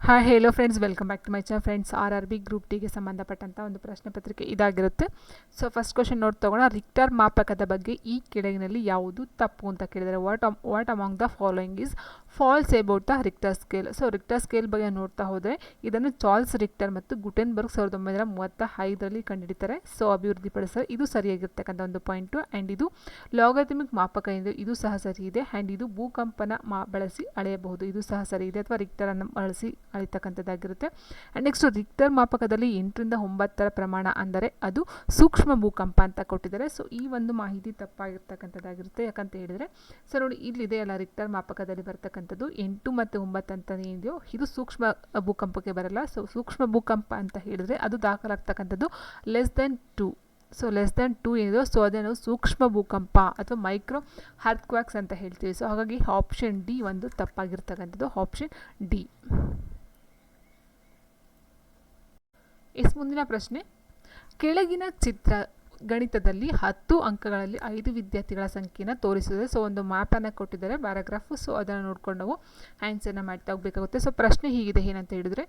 Hi hello friends welcome back to my ಚಾ friends R R B group ಡಿಗೆ ಸಂಬಂಧಪಟ್ಟಂಥ ಒಂದು ಪ್ರಶ್ನೆ ಪತ್ರಿಕೆ ಇದಾಗಿರುತ್ತೆ. ಸೊ ಫಸ್ಟ್ ಕ್ವಶನ್ ನೋಡಿ ತಗೋಣ. ರಿಕ್ಟರ್ ಮಾಪಕದ ಬಗ್ಗೆ ಈ ಕೆಳಗಿನಲ್ಲಿ ಯಾವುದು ತಪ್ಪು ಅಂತ ಕೇಳಿದರೆ what what among the following is false about the Richter scale so Richter scale ಬಗ್ಗೆ ನೋಡ್ತಾ ಹೋದರೆ, ಇದನ್ನು ಚಾರ್ಲ್ಸ್ ರಿಕ್ಟರ್ ಮತ್ತು ಗುಟೆನ್ಬರ್ಗ್ ಸಾವಿರದ ಒಂಬೈನೂರ ಮೂವತ್ತ ಐದರಲ್ಲಿ ಕಂಡುಹಿಡಿತಾರೆ ಸೊ ಅಭಿವೃದ್ಧಿಪಡಿಸಲು ಇದು ಸರಿಯಾಗಿರ್ತಕ್ಕಂಥ ಒಂದು ಪಾಯಿಂಟು ಆ್ಯಂಡ್ ಇದು ಲಾಗರಿಥಮಿಕ್ ಮಾಪಕ ಎಂದು ಇದು ಸಹ ಸರಿ ಇದೆ ಆ್ಯಂಡ್ ಇದು ಭೂಕಂಪನ ಮಾ, ಬಳಸಿ ಅಳೆಯಬಹುದು. ಇದು ಸಹ ಸರಿ ಇದೆ ಅಥವಾ ರಿಕ್ಟರನ್ನು ಬಳಸಿ ಅಳಿತಕ್ಕಂಥದ್ದಾಗಿರುತ್ತೆ. ಆ್ಯಂಡ್ ನೆಕ್ಸ್ಟ್ ರಿಕ್ಟರ್ ಮಾಪಕದಲ್ಲಿ ಎಂಟರಿಂದ ಒಂಬತ್ತರ ಪ್ರಮಾಣ ಅಂದರೆ ಅದು ಸೂಕ್ಷ್ಮ ಭೂಕಂಪ ಅಂತ ಕೊಟ್ಟಿದ್ದಾರೆ. ಸೊ ಈ ಒಂದು ಮಾಹಿತಿ ತಪ್ಪಾಗಿರ್ತಕ್ಕಂಥದ್ದಾಗಿರುತ್ತೆ. ಯಾಕಂತ ಹೇಳಿದರೆ ಸೊ ನೋಡಿ, ಇಲ್ಲಿದೆ ಅಲ್ಲ ರಿಕ್ಟರ್ ಮಾಪಕದಲ್ಲಿ ಬರ್ತಕ್ಕಂಥದ್ದು. ಎಂಟು ಮತ್ತು ಒಂಬತ್ತು ಅಂತ ಏನಿದೆಯೋ ಇದು ಸೂಕ್ಷ್ಮ ಭೂಕಂಪಕ್ಕೆ ಬರಲ್ಲ. ಸೊ ಸೂಕ್ಷ್ಮ ಭೂಕಂಪ ಅಂತ ಹೇಳಿದರೆ ಅದು ದಾಖಲಾಗ್ತಕ್ಕಂಥದ್ದು less than two so less than two ಏನಿದೆಯೋ ಸೊ ಅದನ್ನು ಸೂಕ್ಷ್ಮ ಭೂಕಂಪ ಅಥವಾ ಮೈಕ್ರೋ ಕ್ವಾಕ್ಸ್ ಅಂತ ಹೇಳ್ತೀವಿ. ಸೊ ಹಾಗಾಗಿ ಆಪ್ಷನ್ ಡಿ ಒಂದು ತಪ್ಪಾಗಿರ್ತಕ್ಕಂಥದ್ದು. ಆಪ್ಷನ್ ಡಿ ಎಸ್ ಮುಂದಿನ ಪ್ರಶ್ನೆ. ಕೆಳಗಿನ ಚಿತ್ರ ಗಣಿತದಲ್ಲಿ ಹತ್ತು ಅಂಕಗಳಲ್ಲಿ ಐದು ವಿದ್ಯಾರ್ಥಿಗಳ ಸಂಖ್ಯೆನ ತೋರಿಸಿದೆ. ಸೊ, ಒಂದು ಮ್ಯಾಪನ್ನು ಕೊಟ್ಟಿದ್ದಾರೆ. ಪ್ಯಾರಾಗ್ರಾಫು. ಸೊ, ಅದನ್ನು ನೋಡ್ಕೊಂಡು ನಾವು ಆನ್ಸರ್ನ ಮಾಡ್ತಾ ಹೋಗಬೇಕಾಗುತ್ತೆ ಸೊ, ಪ್ರಶ್ನೆ ಹೀಗಿದೆ. ಏನಂತ ಹೇಳಿದರೆ,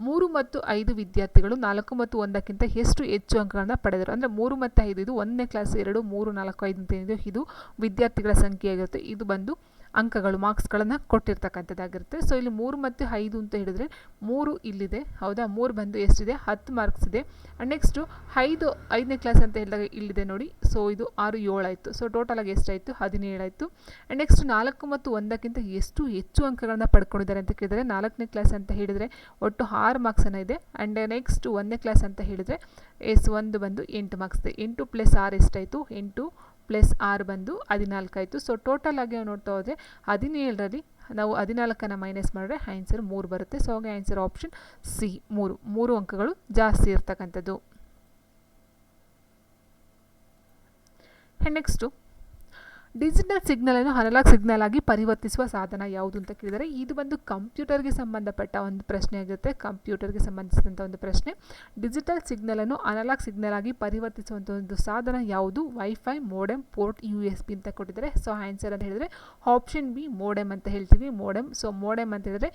ಮೂರು ಮತ್ತು ಐದು ವಿದ್ಯಾರ್ಥಿಗಳು ನಾಲ್ಕು ಮತ್ತು ಒಂದಕ್ಕಿಂತ ಎಷ್ಟು ಹೆಚ್ಚು ಅಂಕಗಳನ್ನು ಪಡೆದರು? ಅಂದರೆ, ಮೂರು ಮತ್ತು ಐದು ಇದು ಒಂದನೇ ಕ್ಲಾಸ್ ಎರಡು, ಮೂರು, ನಾಲ್ಕು, ಐದು ಅಂತ ಏನಿದೆ ಇದು ವಿದ್ಯಾರ್ಥಿಗಳ ಸಂಖ್ಯೆ ಆಗಿರುತ್ತೆ ಇದು ಬಂದು ಅಂಕಗಳು, ಮಾರ್ಕ್ಸ್ಗಳನ್ನು ಕೊಟ್ಟಿರ್ತಕ್ಕಂಥದ್ದಾಗಿರುತ್ತೆ. ಸೊ ಇಲ್ಲಿ ಮೂರು ಮತ್ತು ಐದು ಅಂತ ಹೇಳಿದ್ರೆ ಮೂರು ಇಲ್ಲಿದೆ. ಹೌದಾ? ಮೂರು ಬಂದು ಎಷ್ಟಿದೆ? ಹತ್ತು ಮಾರ್ಕ್ಸ್ ಇದೆ. ಆ್ಯಂಡ್ ನೆಕ್ಸ್ಟು ಐದು, ಐದನೇ ಕ್ಲಾಸ್ ಅಂತ ಹೇಳಿದಾಗ ಇಲ್ಲಿದೆ ನೋಡಿ. ಸೊ ಇದು ಆರು ಏಳಾಯಿತು ಸೊ ಟೋಟಲಾಗಿ ಎಷ್ಟಾಯಿತು? ಹದಿನೇಳಾಯಿತು ಆ್ಯಂಡ್ ನೆಕ್ಸ್ಟ್ ನಾಲ್ಕು ಮತ್ತು ಒಂದಕ್ಕಿಂತ ಎಷ್ಟು ಹೆಚ್ಚು ಅಂಕಗಳನ್ನು ಪಡ್ಕೊಂಡಿದ್ದಾರೆ ಅಂತ ಕೇಳಿದರೆ ನಾಲ್ಕನೇ ಕ್ಲಾಸ್ ಅಂತ ಹೇಳಿದರೆ ಒಟ್ಟು ಆರು ಮಾರ್ಕ್ಸನ್ನು ಇದೆ. ಆ್ಯಂಡ್ ನೆಕ್ಸ್ಟ್ ಒಂದನೇ ಕ್ಲಾಸ್ ಅಂತ ಹೇಳಿದರೆ ಎಸ್ ಒಂದು ಬಂದು ಎಂಟು ಮಾರ್ಕ್ಸ್ ಇದೆ. ಎಂಟು ಪ್ಲಸ್ ಆರು ಎಷ್ಟಾಯಿತು? ಎಂಟು ಪ್ಲಸ್ ಆರ್ ಬಂದು ಹದಿನಾಲ್ಕು ಆಯಿತು. ಸೊ ಟೋಟಲ್ ಆಗಿ ನೋಡ್ತಾ ಹೋದರೆ ಹದಿನೇಳರಲ್ಲಿ ನಾವು ಹದಿನಾಲ್ಕನ್ನು ಮೈನಸ್ ಮಾಡಿದ್ರೆ ಆನ್ಸರ್ ಮೂರು ಬರುತ್ತೆ. ಸೊ ಹಾಗೆ ಆನ್ಸರ್ ಆಪ್ಷನ್ ಸಿ ಮೂರು. ಮೂರು ಅಂಕಗಳು ಜಾಸ್ತಿ ಇರ್ತಕ್ಕಂಥದ್ದು. ನೆಕ್ಸ್ಟು ಡಿಜಿಟಲ್ ಸಿಗ್ನಲನ್ನು ಅನಲಾಗ್ ಸಿಗ್ನಲ್ ಆಗಿ ಪರಿವರ್ತಿಸುವ ಸಾಧನ ಯಾವುದು ಅಂತ ಕೇಳಿದರೆ, ಇದು ಒಂದು ಕಂಪ್ಯೂಟರ್ಗೆ ಸಂಬಂಧಪಟ್ಟ ಒಂದು ಪ್ರಶ್ನೆ ಆಗಿರುತ್ತೆ. ಕಂಪ್ಯೂಟರ್ಗೆ ಸಂಬಂಧಿಸಿದಂಥ ಒಂದು ಪ್ರಶ್ನೆ. ಡಿಜಿಟಲ್ ಸಿಗ್ನಲನ್ನು ಅನಲಾಗ್ ಸಿಗ್ನಲ್ ಆಗಿ ಪರಿವರ್ತಿಸುವಂಥ ಒಂದು ಸಾಧನ ಯಾವುದು? Wifi modem port U S B ಅಂತ ಕೊಟ್ಟಿದ್ದಾರೆ. ಸೊ ಆನ್ಸರ್ ಅಂತ ಹೇಳಿದರೆ ಆಪ್ಷನ್ ಬಿ ಮೋಡೆಮ್ ಅಂತ ಹೇಳ್ತೀವಿ. ಮೋಡೆಮ್ ಸೊ ಮೋಡೆಮ್ ಅಂತ ಹೇಳಿದರೆ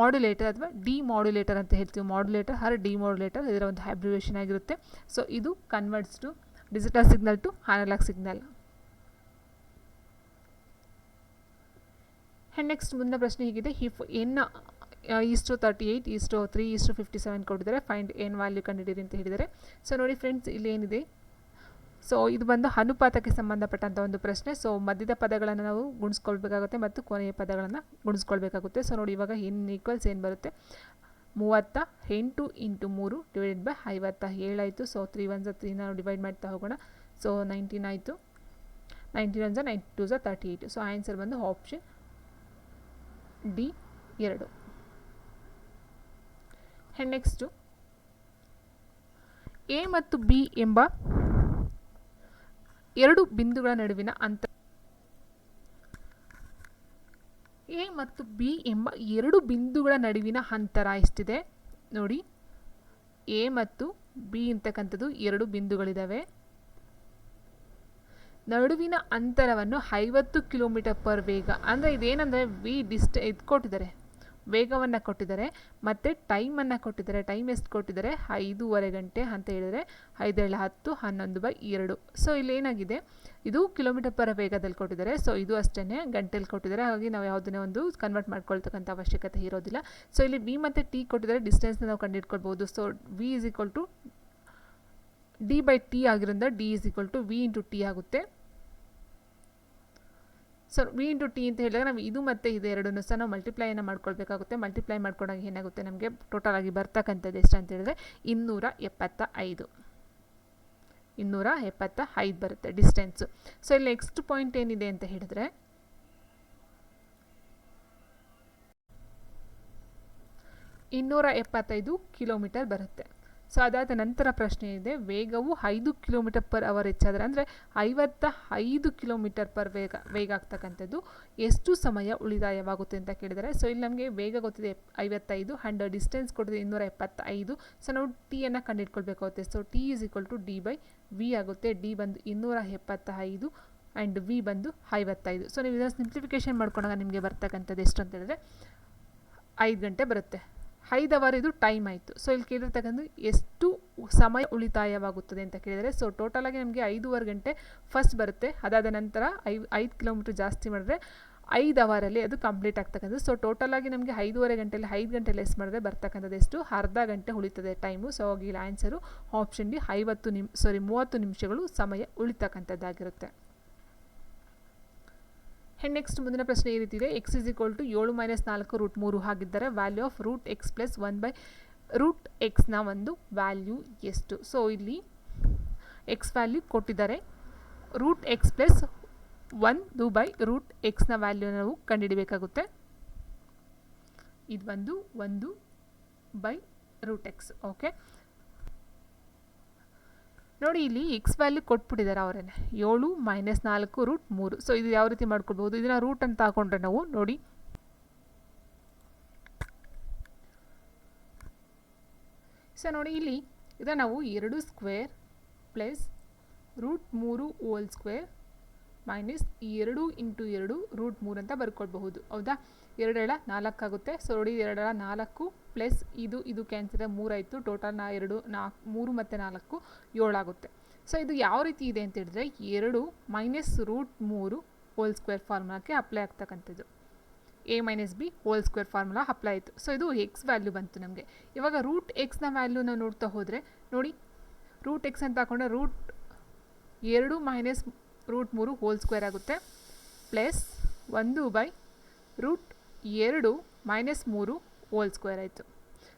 ಮಾಡ್ಯುಲೇಟರ್ ಅಥವಾ ಡಿ ಮಾಡ್ಯುಲೇಟರ್ ಅಂತ ಹೇಳ್ತೀವಿ. ಮಾಡ್ಯುಲೇಟರ್ ಹರ್ ಡಿ ಮಾಡ್ಯುಲೇಟರ್ ಇದರ ಒಂದು ಹೈಬ್ರಿವೇಷನ್ ಆಗಿರುತ್ತೆ. ಸೊ ಇದು converts to digital signal to analog signal and next ಮುಂದಿನ ಪ್ರಶ್ನೆ ಹೀಗಿದೆ. If N is to thirty eight is to three is to fifty seven ಕೊಟ್ಟಿದ್ದಾರೆ. ಫೈಂಡ್ ಏನ್ ವ್ಯಾಲ್ಯೂ ಕಂಡುಹಿಡಿಯಿರಿ ಅಂತ ಹೇಳಿದ್ದಾರೆ. ಸೊ ನೋಡಿ ಫ್ರೆಂಡ್ಸ್ ಇಲ್ಲಿ ಏನಿದೆ? ಸೊ ಇದು ಬಂದು ಅನುಪಾತಕ್ಕೆ ಸಂಬಂಧಪಟ್ಟಂಥ ಒಂದು ಪ್ರಶ್ನೆ. ಸೊ ಮಧ್ಯದ ಪದಗಳನ್ನು ನಾವು ಗುಣಿಸ್ಕೊಳ್ಬೇಕಾಗುತ್ತೆ ಮತ್ತು ಕೊನೆಯ ಪದಗಳನ್ನು ಗುಣಿಸ್ಕೊಳ್ಬೇಕಾಗುತ್ತೆ. ಸೊ ನೋಡಿ ಇವಾಗ ಇನ್ ಈಕ್ವಲ್ಸ್ ಏನು ಬರುತ್ತೆ. ಮೂವತ್ತ ಎಂಟು ಇಂಟು ಮೂರು ಡಿವೈಡೆಡ್ ಬೈ ಐವತ್ತ ಏಳಾಯಿತು ಸೊ ತ್ರೀ ಒನ್ ಝ ತ್ರೀನ ಡಿವೈಡ್ ಮಾಡ್ತಾ ಹೋಗೋಣ. ಸೊ ನೈನ್ಟೀನ್ ಆಯಿತು. ನೈನ್ಟೀನ್ ಒನ್ ಝ ನೈಂಟಿ ಟೂ ಝ ತರ್ಟಿ ಏಯ್ಟು ಸೊ ಆನ್ಸರ್ ಬಂದು ಆಪ್ಷನ್ ಡಿ ಎರಡು. ನೆಕ್ಸ್ಟು ಎ ಮತ್ತು ಬಿ ಎಂಬ ಎರಡು ಬಿಂದುಗಳ ನಡುವಿನ ಅಂತರ ಎ ಮತ್ತು ಬಿ ಎಂಬ ಎರಡು ಬಿಂದುಗಳ ನಡುವಿನ ಅಂತರ ಎಷ್ಟಿದೆ? ನೋಡಿ. ಎ ಮತ್ತು ಬಿ ಅಂತಕ್ಕಂಥದ್ದು ಎರಡು ಬಿಂದುಗಳಿದ್ದಾವೆ ನಡುವಿನ ಅಂತರವನ್ನು ಐವತ್ತು ಕಿಲೋಮೀಟರ್ ಪರ್ ವೇಗ. ಅಂದರೆ ಇದೇನಂದರೆ ವಿ ಡಿಸ್ಟ್ ಇದು ಕೊಟ್ಟಿದ್ದಾರೆ. ವೇಗವನ್ನು ಕೊಟ್ಟಿದ್ದಾರೆ. ಮತ್ತು ಟೈಮನ್ನು ಕೊಟ್ಟಿದ್ದಾರೆ. ಟೈಮ್ ಎಷ್ಟು ಕೊಟ್ಟಿದ್ದಾರೆ? ಐದೂವರೆ ಗಂಟೆ ಅಂತ ಹೇಳಿದರೆ ಐದೇಳು ಹತ್ತು, ಹನ್ನೊಂದು ಬೈ ಎರಡು. ಸೊ ಇಲ್ಲಿ ಏನಾಗಿದೆ? ಇದು ಕಿಲೋಮೀಟರ್ ಪರ್ ವೇಗದಲ್ಲಿ ಕೊಟ್ಟಿದ್ದಾರೆ. ಸೊ ಇದು ಅಷ್ಟೇ ಗಂಟೆಲಿ ಕೊಟ್ಟಿದ್ದಾರೆ. ಹಾಗಾಗಿ ನಾವು ಯಾವುದನ್ನೇ ಒಂದು ಕನ್ವರ್ಟ್ ಮಾಡ್ಕೊಳ್ತಕ್ಕಂಥ ಅವಶ್ಯಕತೆ ಇರೋದಿಲ್ಲ. ಸೊ ಇಲ್ಲಿ ವಿ ಮತ್ತು ಟಿ ಕೊಟ್ಟಿದ್ದಾರೆ. ಡಿಸ್ಟೆನ್ಸ್ನ ನಾವು ಕಂಡುಹಿಡ್ಕೊಳ್ಬೋದು so V is equal to D by T ಆಗಿರೋದ್ರಿಂದ D is equal to V into T ಆಗುತ್ತೆ. ಸೊ ವಿ ಇಂಟು ಟಿ ಅಂತ ಹೇಳಿದಾಗ ನಾವು ಇದು ಮತ್ತು ಇದು ಎರಡನ್ನೂ ಸಹ ನಾವು ಮಲ್ಟಿಪ್ಲೈನ ಮಾಡ್ಕೊಳ್ಬೇಕಾಗುತ್ತೆ. ಮಲ್ಟಿಪ್ಲೈ ಮಾಡ್ಕೊಂಡಾಗ ಏನಾಗುತ್ತೆ? ನಮಗೆ ಟೋಟಲ್ ಆಗಿ ಬರ್ತಕ್ಕಂಥದ್ದು ಎಷ್ಟು ಅಂತ ಹೇಳಿದ್ರೆ ಇನ್ನೂರ ಎಪ್ಪತ್ತ ಐದು ಇನ್ನೂರ ಎಪ್ಪತ್ತ ಐದು ಬರುತ್ತೆ ಡಿಸ್ಟೆನ್ಸು ಸೊ ಇಲ್ಲಿ ನೆಕ್ಸ್ಟ್ ಪಾಯಿಂಟ್ ಏನಿದೆ ಅಂತ ಹೇಳಿದ್ರೆ, ಇನ್ನೂರ ಎಪ್ಪತ್ತೈದು ಕಿಲೋಮೀಟರ್ ಬರುತ್ತೆ. ಸೊ ಅದಾದ ನಂತರ ಪ್ರಶ್ನೆ ಇದೆ, ವೇಗವು ಐದು ಕಿಲೋಮೀಟರ್ ಪರ್ ಅವರ್ ಹೆಚ್ಚಾದರೆ, ಅಂದರೆ ಐವತ್ತ ಐದು ಕಿಲೋಮೀಟರ್ ಪರ್ ವೇಗ ವೇಗ ಆಗ್ತಕ್ಕಂಥದ್ದು, ಎಷ್ಟು ಸಮಯ ಉಳಿತಾಯವಾಗುತ್ತೆ ಅಂತ ಕೇಳಿದರೆ ಸೊ ಇಲ್ಲಿ ನಮಗೆ ವೇಗ ಗೊತ್ತಿದೆ, ಐವತ್ತೈದು ಆ್ಯಂಡ್ ಡಿಸ್ಟೆನ್ಸ್ ಕೊಟ್ಟಿದೆ ಇನ್ನೂರ ಎಪ್ಪತ್ತೈದು. ಸೊ ನಾವು ಟಿಯನ್ನು ಕಂಡುಹಿಡ್ಕೊಳ್ಬೇಕಾಗುತ್ತೆ so T is equal to D by V ಆಗುತ್ತೆ. ಡಿ ಬಂದು ಇನ್ನೂರ ಎಪ್ಪತ್ತ ಐದು ಆ್ಯಂಡ್ ವಿ ಬಂದು ಐವತ್ತೈದು. ಸೊ ನೀವು ಇದನ್ನು ಸಿಂಪ್ಲಿಫಿಕೇಷನ್ ಮಾಡ್ಕೊಂಡಾಗ ನಿಮಗೆ ಬರ್ತಕ್ಕಂಥದ್ದು ಎಷ್ಟು ಅಂತ ಹೇಳಿದ್ರೆ, ಐದು ಗಂಟೆ ಬರುತ್ತೆ. ಐದು ಅವರ್ ಇದು ಟೈಮ್ ಆಯಿತು. ಸೊ ಇಲ್ಲಿ ಕೇಳಿರ್ತಕ್ಕಂಥ ಎಷ್ಟು ಸಮಯ ಉಳಿತಾಯವಾಗುತ್ತದೆ ಅಂತ ಕೇಳಿದರೆ ಸೊ ಟೋಟಲಾಗಿ ನಮಗೆ ಐದೂವರೆ ಗಂಟೆ ಫಸ್ಟ್ ಬರುತ್ತೆ. ಅದಾದ ನಂತರ ಐ ಐದು ಕಿಲೋಮೀಟ್ರ್ ಜಾಸ್ತಿ ಮಾಡಿದ್ರೆ ಐದು ಅವರಲ್ಲಿ ಅದು ಕಂಪ್ಲೀಟ್ ಆಗ್ತಕ್ಕಂಥದ್ದು. ಸೊ ಟೋಟಲಾಗಿ ನಮಗೆ ಐದೂವರೆ ಗಂಟೆಯಲ್ಲಿ ಐದು ಗಂಟೆ ಲೆಸ್ ಮಾಡಿದ್ರೆ ಬರ್ತಕ್ಕಂಥದ್ದು ಎಷ್ಟು? ಅರ್ಧ ಗಂಟೆ ಉಳಿತದೆ ಟೈಮು ಸೊ ಇಲ್ಲಿ ಆನ್ಸರು ಆಪ್ಷನ್ ಡಿ ಐವತ್ತು ನಿಮ್ ಸಾರಿ ಮೂವತ್ತು ನಿಮಿಷಗಳು ಸಮಯ ಉಳಿತಕ್ಕಂಥದ್ದಾಗಿರುತ್ತೆ. ಹೆಣ್ಣು ನೆಕ್ಸ್ಟ್ ಮುಂದಿನ ಪ್ರಶ್ನೆ ಈ ರೀತಿ ಇದೆ ಎಕ್ಸ್ ಇಸ್ ಈಕ್ವಲ್ ಟು ಏಳು ಮೈನಸ್ ನಾಲ್ಕು ರೂಟ್ ಮೂರು ಹಾಗಿದ್ದರೆ value of root X plus one by root ಎಕ್ಸ್ನ ಒಂದು ವ್ಯಾಲ್ಯೂ ಎಷ್ಟು? ಸೊ ಇಲ್ಲಿ ಎಕ್ಸ್ ವ್ಯಾಲ್ಯೂ ಕೊಟ್ಟಿದ್ದಾರೆ. ರೂಟ್ ಎಕ್ಸ್ ಪ್ಲಸ್ ಒಂದು ಬೈ ರೂಟ್ ಎಕ್ಸ್ನ ವ್ಯಾಲ್ಯೂ ನಾವು ಕಂಡುಹಿಡಬೇಕಾಗುತ್ತೆ. ಇದು ಬಂದು ಒಂದು ಬೈ ರೂಟ್ ಎಕ್ಸ್ ಓಕೆ ನೋಡಿ, ಇಲ್ಲಿ ಎಕ್ಸ್ ವ್ಯಾಲ್ಯೂ ಕೊಟ್ಬಿಟ್ಟಿದ್ದಾರೆ ಅವರೇ ಏಳು ಮೈನಸ್ ನಾಲ್ಕು ರೂಟ್ ಮೂರು. ಸೊ ಇದು ಯಾವ ರೀತಿ ಮಾಡ್ಕೊಳ್ಬೋದು? ಇದನ್ನು ರೂಟ್ ಅಂತ ಹಾಕೊಂಡ್ರೆ ನಾವು ನೋಡಿ. ಸೊ ನೋಡಿ, ಇಲ್ಲಿ ಇದನ್ನು ನಾವು ಎರಡು ಸ್ಕ್ವೇರ್ ಪ್ಲಸ್ ರೂಟ್ ಮೂರು ಓಲ್ ಸ್ಕ್ವೇರ್ ಮೈನಸ್ ಎರಡು ಇಂಟು ಎರಡು ರೂಟ್ ಮೂರು ಅಂತ ಬರ್ಕೊಳ್ಬಹುದು. ಹೌದಾ? ಎರಡೆಳ ನಾಲ್ಕಾಗುತ್ತೆ ಸೊ ನೋಡಿ ಎರಡೆಳ ನಾಲ್ಕು ಪ್ಲಸ್ ಇದು ಇದು ಕ್ಯಾನ್ಸಲ್ ಮೂರಾಯಿತು ಟೋಟಲ್ ನಾ ಎರಡು ನಾಲ್ಕು ಮೂರು ಮತ್ತು ನಾಲ್ಕು ಏಳಾಗುತ್ತೆ ಸೊ ಇದು ಯಾವ ರೀತಿ ಇದೆ ಅಂತ ಹೇಳಿದ್ರೆ ಎರಡು ಮೈನಸ್ ರೂಟ್ ಮೂರು ಹೋಲ್ ಸ್ಕ್ವೇರ್ ಫಾರ್ಮುಲಾಕ್ಕೆ ಅಪ್ಲೈ ಆಗ್ತಕ್ಕಂಥದ್ದು. A minus B whole square formula apply ಆಯಿತು. ಸೊ ಇದು ಎಕ್ಸ್ ವ್ಯಾಲ್ಯೂ ಬಂತು ನಮಗೆ. ಇವಾಗ ರೂಟ್ ಎಕ್ಸ್ನ ವ್ಯಾಲ್ಯೂ ನಾವು ನೋಡ್ತಾ ಹೋದರೆ, ನೋಡಿ ರೂಟ್ ಎಕ್ಸ್ ಅಂತ ಹಾಕೊಂಡ್ರೆ ರೂಟ್ ಎರಡು ಮೈನಸ್ ರೂಟ್ ಮೂರು ಹೋಲ್ ಸ್ಕ್ವೇರ್ ಆಗುತ್ತೆ. ಪ್ಲಸ್ ಒಂದು ಬೈ ರೂಟ್ ಎರಡು ಮೈನಸ್ ಮೂರು ಓಲ್ ಸ್ಕ್ವೇರ್ ಆಯಿತು.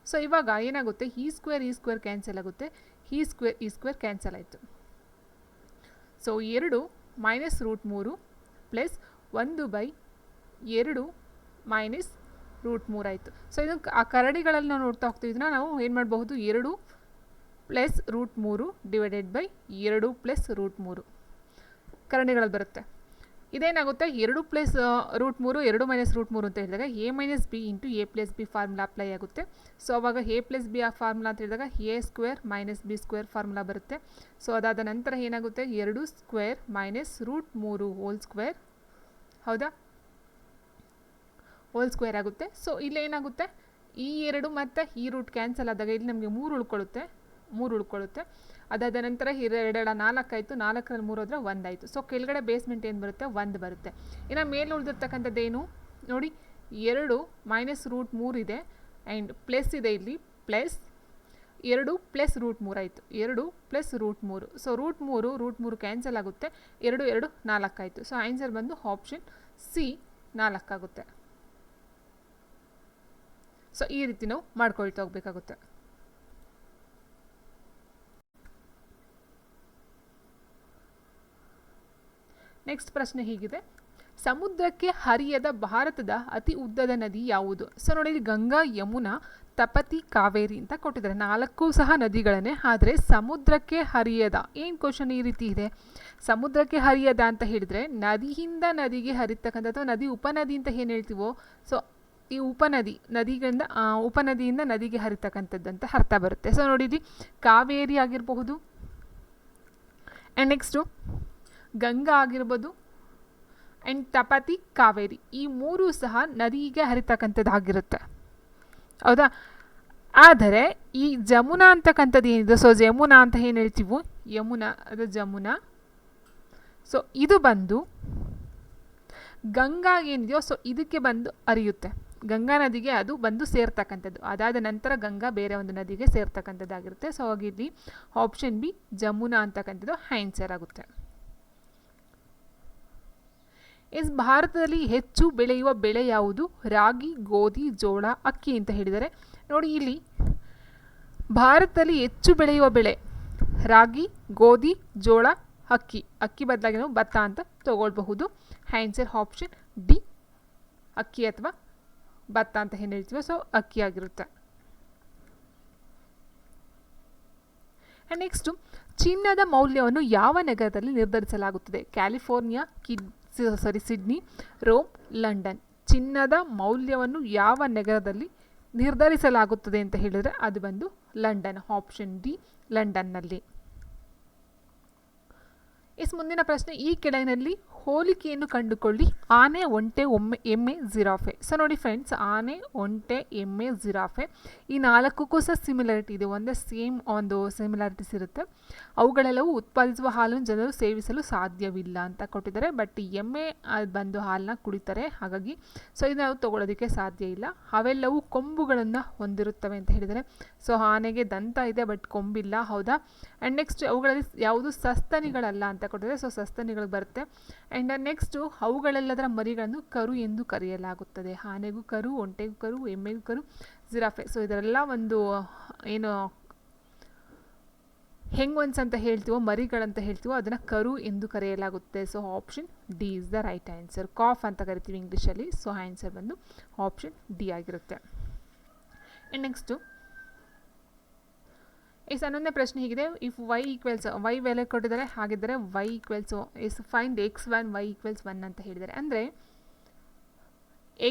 ಸೊ ಇವಾಗ ಏನಾಗುತ್ತೆ? ಈ ಸ್ಕ್ವೇರ್ ಈ ಸ್ಕ್ವೇರ್ ಕ್ಯಾನ್ಸಲ್ ಆಗುತ್ತೆ. ಈ ಸ್ಕ್ವೇರ್ ಈ ಸ್ಕ್ವೇರ್ ಕ್ಯಾನ್ಸಲ್ ಆಯಿತು. ಸೊ ಎರಡು ಮೈನಸ್ ರೂಟ್ ಮೂರು ಪ್ಲಸ್ ಒಂದು ಬೈ ಎರಡು ಮೈನಸ್ ರೂಟ್ ಮೂರು ಆಯಿತು. ಸೊ ಇದು ಆ ಕರಡಿಗಳಲ್ಲಿ ನಾವು ನೋಡ್ತಾ ಹೋಗ್ತೀವಿ ನಾವು ಏನು ಮಾಡಬಹುದು? ಎರಡು ಪ್ಲಸ್ ರೂಟ್ ಮೂರು ಡಿವೈಡೆಡ್ ಬೈ ಎರಡು ಪ್ಲಸ್ ರೂಟ್ ಮೂರು. ಕರಣಿಗಳಲ್ಲಿ ಬರುತ್ತೆ. ಇದೇನಾಗುತ್ತೆ? ಎರಡು ಪ್ಲಸ್ ರೂಟ್ ಮೂರು, ಎರಡು ಮೈನಸ್ ರೂಟ್ ಮೂರು ಅಂತ ಹೇಳಿದಾಗ A minus B into A plus B formula apply ಆಗುತ್ತೆ. ಸೊ, ಅವಾಗ ಎ ಪ್ಲಸ್ ಬಿ ಆ ಫಾರ್ಮುಲಾ ಅಂತ ಹೇಳಿದಾಗ A square minus B square formula ಬರುತ್ತೆ. ಸೊ, ಅದಾದ ನಂತರ ಏನಾಗುತ್ತೆ? ಎರಡು ಸ್ಕ್ವೇರ್ ಮೈನಸ್ ರೂಟ್ ಮೂರು ಹೋಲ್ ಸ್ಕ್ವೇರ್. ಹೌದಾ? ಹೋಲ್ ಸ್ಕ್ವೇರ್ ಆಗುತ್ತೆ. ಸೊ, ಇಲ್ಲಿ ಏನಾಗುತ್ತೆ? ಈ ಎರಡು ಮತ್ತು ಈ ರೂಟ್ ಕ್ಯಾನ್ಸಲ್ ಆದಾಗ ಇಲ್ಲಿ ನಮಗೆ ಮೂರು ಉಳ್ಕೊಳ್ಳುತ್ತೆ. ಮೂರು ಉಳ್ಕೊಳ್ಳುತ್ತೆ. ಅದಾದ ನಂತರ ಎರಡೆರಡ ನಾಲ್ಕಾಯಿತು, ನಾಲ್ಕರಲ್ಲಿ ಮೂರು ಹೋದರೆ ಒಂದಾಯಿತು. ಸೊ ಕೆಳಗಡೆ ಬೇಸ್ಮೆಂಟ್ ಏನು ಬರುತ್ತೆ? ಒಂದು ಬರುತ್ತೆ. ಇನ್ನು ಮೇಲೆ ಉಳಿದಿರ್ತಕ್ಕಂಥದ್ದೇನು ನೋಡಿ, ಎರಡು ಮೈನಸ್ ರೂಟ್ ಮೂರು ಇದೆ ಆ್ಯಂಡ್ ಪ್ಲಸ್ ಇದೆ ಇಲ್ಲಿ ಪ್ಲಸ್ ಎರಡು ಪ್ಲಸ್ ರೂಟ್ ಮೂರು ಆಯಿತು. ಎರಡು ಪ್ಲಸ್ ರೂಟ್ ಮೂರು. ಸೊ ರೂಟ್ ಮೂರು ರೂಟ್ ಮೂರು ಕ್ಯಾನ್ಸಲ್ ಆಗುತ್ತೆ. ಎರಡು ಎರಡು, ನಾಲ್ಕಾಯಿತು. ಸೊ ಆನ್ಸರ್ ಬಂದು ಆಪ್ಷನ್ ಸಿ ನಾಲ್ಕಾಗುತ್ತೆ. ಸೊ ಈ ರೀತಿ ನಾವು ಮಾಡ್ಕೊಳ್ತಾ ಹೋಗ್ಬೇಕಾಗುತ್ತೆ. ನೆಕ್ಸ್ಟ್ ಪ್ರಶ್ನೆ ಹೀಗಿದೆ. ಸಮುದ್ರಕ್ಕೆ ಹರಿಯದ ಭಾರತದ ಅತಿ ಉದ್ದದ ನದಿ ಯಾವುದು? ಸೊ ನೋಡಿ ಗಂಗಾ, ಯಮುನಾ, ತಪತಿ, ಕಾವೇರಿ ಅಂತ ಕೊಟ್ಟಿದ್ದಾರೆ. ನಾಲ್ಕು ಸಹ ನದಿಗಳನ್ನೇ. ಆದರೆ, ಸಮುದ್ರಕ್ಕೆ ಹರಿಯದ, ಏನು ಕ್ವಶನ್ ಈ ರೀತಿ ಇದೆ? ಸಮುದ್ರಕ್ಕೆ ಹರಿಯದ ಅಂತ ಹೇಳಿದರೆ, ನದಿಯಿಂದ ನದಿಗೆ ಹರಿತಕ್ಕಂಥ ಅಥವಾ ನದಿ ಉಪನದಿ ಅಂತ ಏನು ಹೇಳ್ತೀವೋ? ಸೊ ಈ ಉಪನದಿ, ನದಿಗಳಿಂದ ಉಪನದಿಯಿಂದ ನದಿಗೆ ಹರಿತಕ್ಕಂಥದ್ದು ಅಂತ ಅರ್ಥ ಬರುತ್ತೆ. ಸೊ ನೋಡಿರಿ, ಕಾವೇರಿ ಆಗಿರಬಹುದು. ಆ್ಯಂಡ್ ನೆಕ್ಸ್ಟು ಗಂಗಾ ಆಗಿರ್ಬೋದು ಆ್ಯಂಡ್ ತಪತಿ ಕಾವೇರಿ ಈ ಮೂರು ಸಹ ನದಿಗೆ ಹರಿತಕ್ಕಂಥದ್ದಾಗಿರುತ್ತೆ. ಹೌದಾ? ಆದರೆ ಈ ಜಮುನಾ ಅಂತಕ್ಕಂಥದ್ದು ಏನಿದೆ? ಸೊ ಜಮುನಾ ಅಂತ ಏನು ಹೇಳ್ತೀವೋ? ಯಮುನಾ, ಅದು ಜಮುನಾ. ಸೊ ಇದು ಬಂದು ಗಂಗಾ ಏನಿದೆಯೋ ಸೊ ಇದಕ್ಕೆ ಬಂದು ಹರಿಯುತ್ತೆ ಗಂಗಾ ನದಿಗೆ ಅದು ಬಂದು ಸೇರ್ತಕ್ಕಂಥದ್ದು. ಅದಾದ ನಂತರ ಗಂಗಾ ಬೇರೆ ಒಂದು ನದಿಗೆ ಸೇರ್ತಕ್ಕಂಥದ್ದಾಗಿರುತ್ತೆ. ಸೊ ಹಾಗಿಲ್ಲಿ ಆಪ್ಷನ್ ಬಿ ಜಮುನಾ ಅಂತಕ್ಕಂಥದ್ದು ಆನ್ಸರ್ ಆಗುತ್ತೆ. ಎಸ್, ಭಾರತದಲ್ಲಿ ಹೆಚ್ಚು ಬೆಳೆಯುವ ಬೆಳೆ ಯಾವುದು? ರಾಗಿ, ಗೋಧಿ, ಜೋಳ, ಅಕ್ಕಿ ಅಂತ ಹೇಳಿದರೆ ನೋಡಿ ಇಲ್ಲಿ, ಭಾರತದಲ್ಲಿ ಹೆಚ್ಚು ಬೆಳೆಯುವ ಬೆಳೆ ರಾಗಿ, ಗೋಧಿ, ಜೋಳ, ಅಕ್ಕಿ. ಅಕ್ಕಿ ಬದಲಾಗಿ ನಾವು ಭತ್ತ ಅಂತ ತಗೊಳ್ಬಹುದು. ಆನ್ಸರ್ ಆಪ್ಷನ್ ಡಿ, ಅಕ್ಕಿ ಅಥವಾ ಭತ್ತ ಅಂತ ಏನು ಹೇಳ್ತೀವಿ. ಸೊ, ಅಕ್ಕಿ ಆಗಿರುತ್ತೆ. ನೆಕ್ಸ್ಟು, ಚಿನ್ನದ ಮೌಲ್ಯವನ್ನು ಯಾವ ನಗರದಲ್ಲಿ ನಿರ್ಧರಿಸಲಾಗುತ್ತದೆ? ಕ್ಯಾಲಿಫೋರ್ನಿಯಾ ಕಿಡ್ ಸಾರಿ, ಸಿಡ್ನಿ, ರೋಮ್, ಲಂಡನ್. ಚಿನ್ನದ ಮೌಲ್ಯವನ್ನು ಯಾವ ನಗರದಲ್ಲಿ ನಿರ್ಧರಿಸಲಾಗುತ್ತದೆ ಅಂತ ಹೇಳಿದರೆ ಅದು ಬಂದು ಲಂಡನ್, ಆಪ್ಷನ್ ಡಿ ಲಂಡನ್ನಲ್ಲಿ. ಎಸ್, ಮುಂದಿನ ಪ್ರಶ್ನೆ, ಈ ಕೆಳಗಿನಲ್ಲಿ ಹೋಲಿಕೆಯನ್ನು ಕಂಡುಕೊಳ್ಳಿ. ಆನೆ, ಒಂಟೆ, ಒಮ್ಮೆ, ಎಮ್ಮೆ, ಜಿರಾಫೆ. ಸೊ ನೋಡಿ ಫ್ರೆಂಡ್ಸ್ ಆನೆ, ಒಂಟೆ, ಎಮ್ಮೆ, ಜಿರಾಫೆ. ಈ ನಾಲ್ಕಕ್ಕೂ ಸಹ ಸಿಮಿಲಾರಿಟಿ ಇದೆ. ಒಂದೇ ಸೇಮ್ ಒಂದು ಸಿಮಿಲಾರಿಟೀಸ್ ಇರುತ್ತೆ. ಅವುಗಳೆಲ್ಲವೂ ಉತ್ಪಾದಿಸುವ ಹಾಲನ್ನು ಜನರು ಸೇವಿಸಲು ಸಾಧ್ಯವಿಲ್ಲ ಅಂತ ಕೊಟ್ಟಿದ್ದಾರೆ. ಬಟ್ ಎಮ್ಮೆ ಬಂದು ಹಾಲನ್ನ ಕುಡಿತಾರೆ. ಹಾಗಾಗಿ ಸೊ ಇದನ್ನ ನಾವು ತೊಗೊಳೋದಕ್ಕೆ ಸಾಧ್ಯ ಇಲ್ಲ. ಅವೆಲ್ಲವೂ ಕೊಂಬುಗಳನ್ನು ಹೊಂದಿರುತ್ತವೆ ಅಂತ ಹೇಳಿದರೆ ಸೊ ಆನೆಗೆ ದಂತ ಇದೆ ಬಟ್ ಕೊಂಬಿಲ್ಲ. ಹೌದಾ? ಆ್ಯಂಡ್ ನೆಕ್ಸ್ಟ್ ಅವುಗಳಲ್ಲಿ ಯಾವುದು ಸಸ್ತನಿಗಳಲ್ಲ ಅಂತ ಕೊಟ್ಟಿದ್ದಾರೆ. ಸೊ ಸಸ್ತನಿಗಳು ಬರುತ್ತೆ. ಆ್ಯಂಡ್ ನೆಕ್ಸ್ಟು ಅವುಗಳೆಲ್ಲದರ ಮರಿಗಳನ್ನು ಕರು ಎಂದು ಕರೆಯಲಾಗುತ್ತದೆ. ಆನೆಗೂ ಕರು, ಒಂಟೆಗೂ ಕರು, ಎಮ್ಮೆಗೂ ಕರು, ಜಿರಾಫೆ. ಸೊ ಇದರೆಲ್ಲ ಒಂದು, ಏನು, ಹೆಂಗ್ವನ್ಸ್ ಅಂತ ಹೇಳ್ತೀವೋ, ಮರಿಗಳಂತ ಹೇಳ್ತೀವೋ, ಅದನ್ನು ಕರು ಎಂದು ಕರೆಯಲಾಗುತ್ತೆ. So option D is the right answer calf ಅಂತ ಕರಿತೀವಿ ಇಂಗ್ಲೀಷಲ್ಲಿ ಸೊ ಆನ್ಸರ್ ಬಂದು ಆಪ್ಷನ್ ಡಿ ಆಗಿರುತ್ತೆ. ನೆಕ್ಸ್ಟು ಎಸ್, ಹನ್ನೊಂದನೇ ಪ್ರಶ್ನೆ ಹೀಗಿದೆ. ಇಫ್ ವೈ ಈಕ್ವೆಲ್ಸ್ ವೈ ಬೆಲೆ ಕೊಟ್ಟಿದ್ದಾರೆ, ಹಾಗಿದ್ದರೆ Y equals is find X one Y equals one ಅಂತ ಹೇಳಿದ್ದಾರೆ. ಅಂದರೆ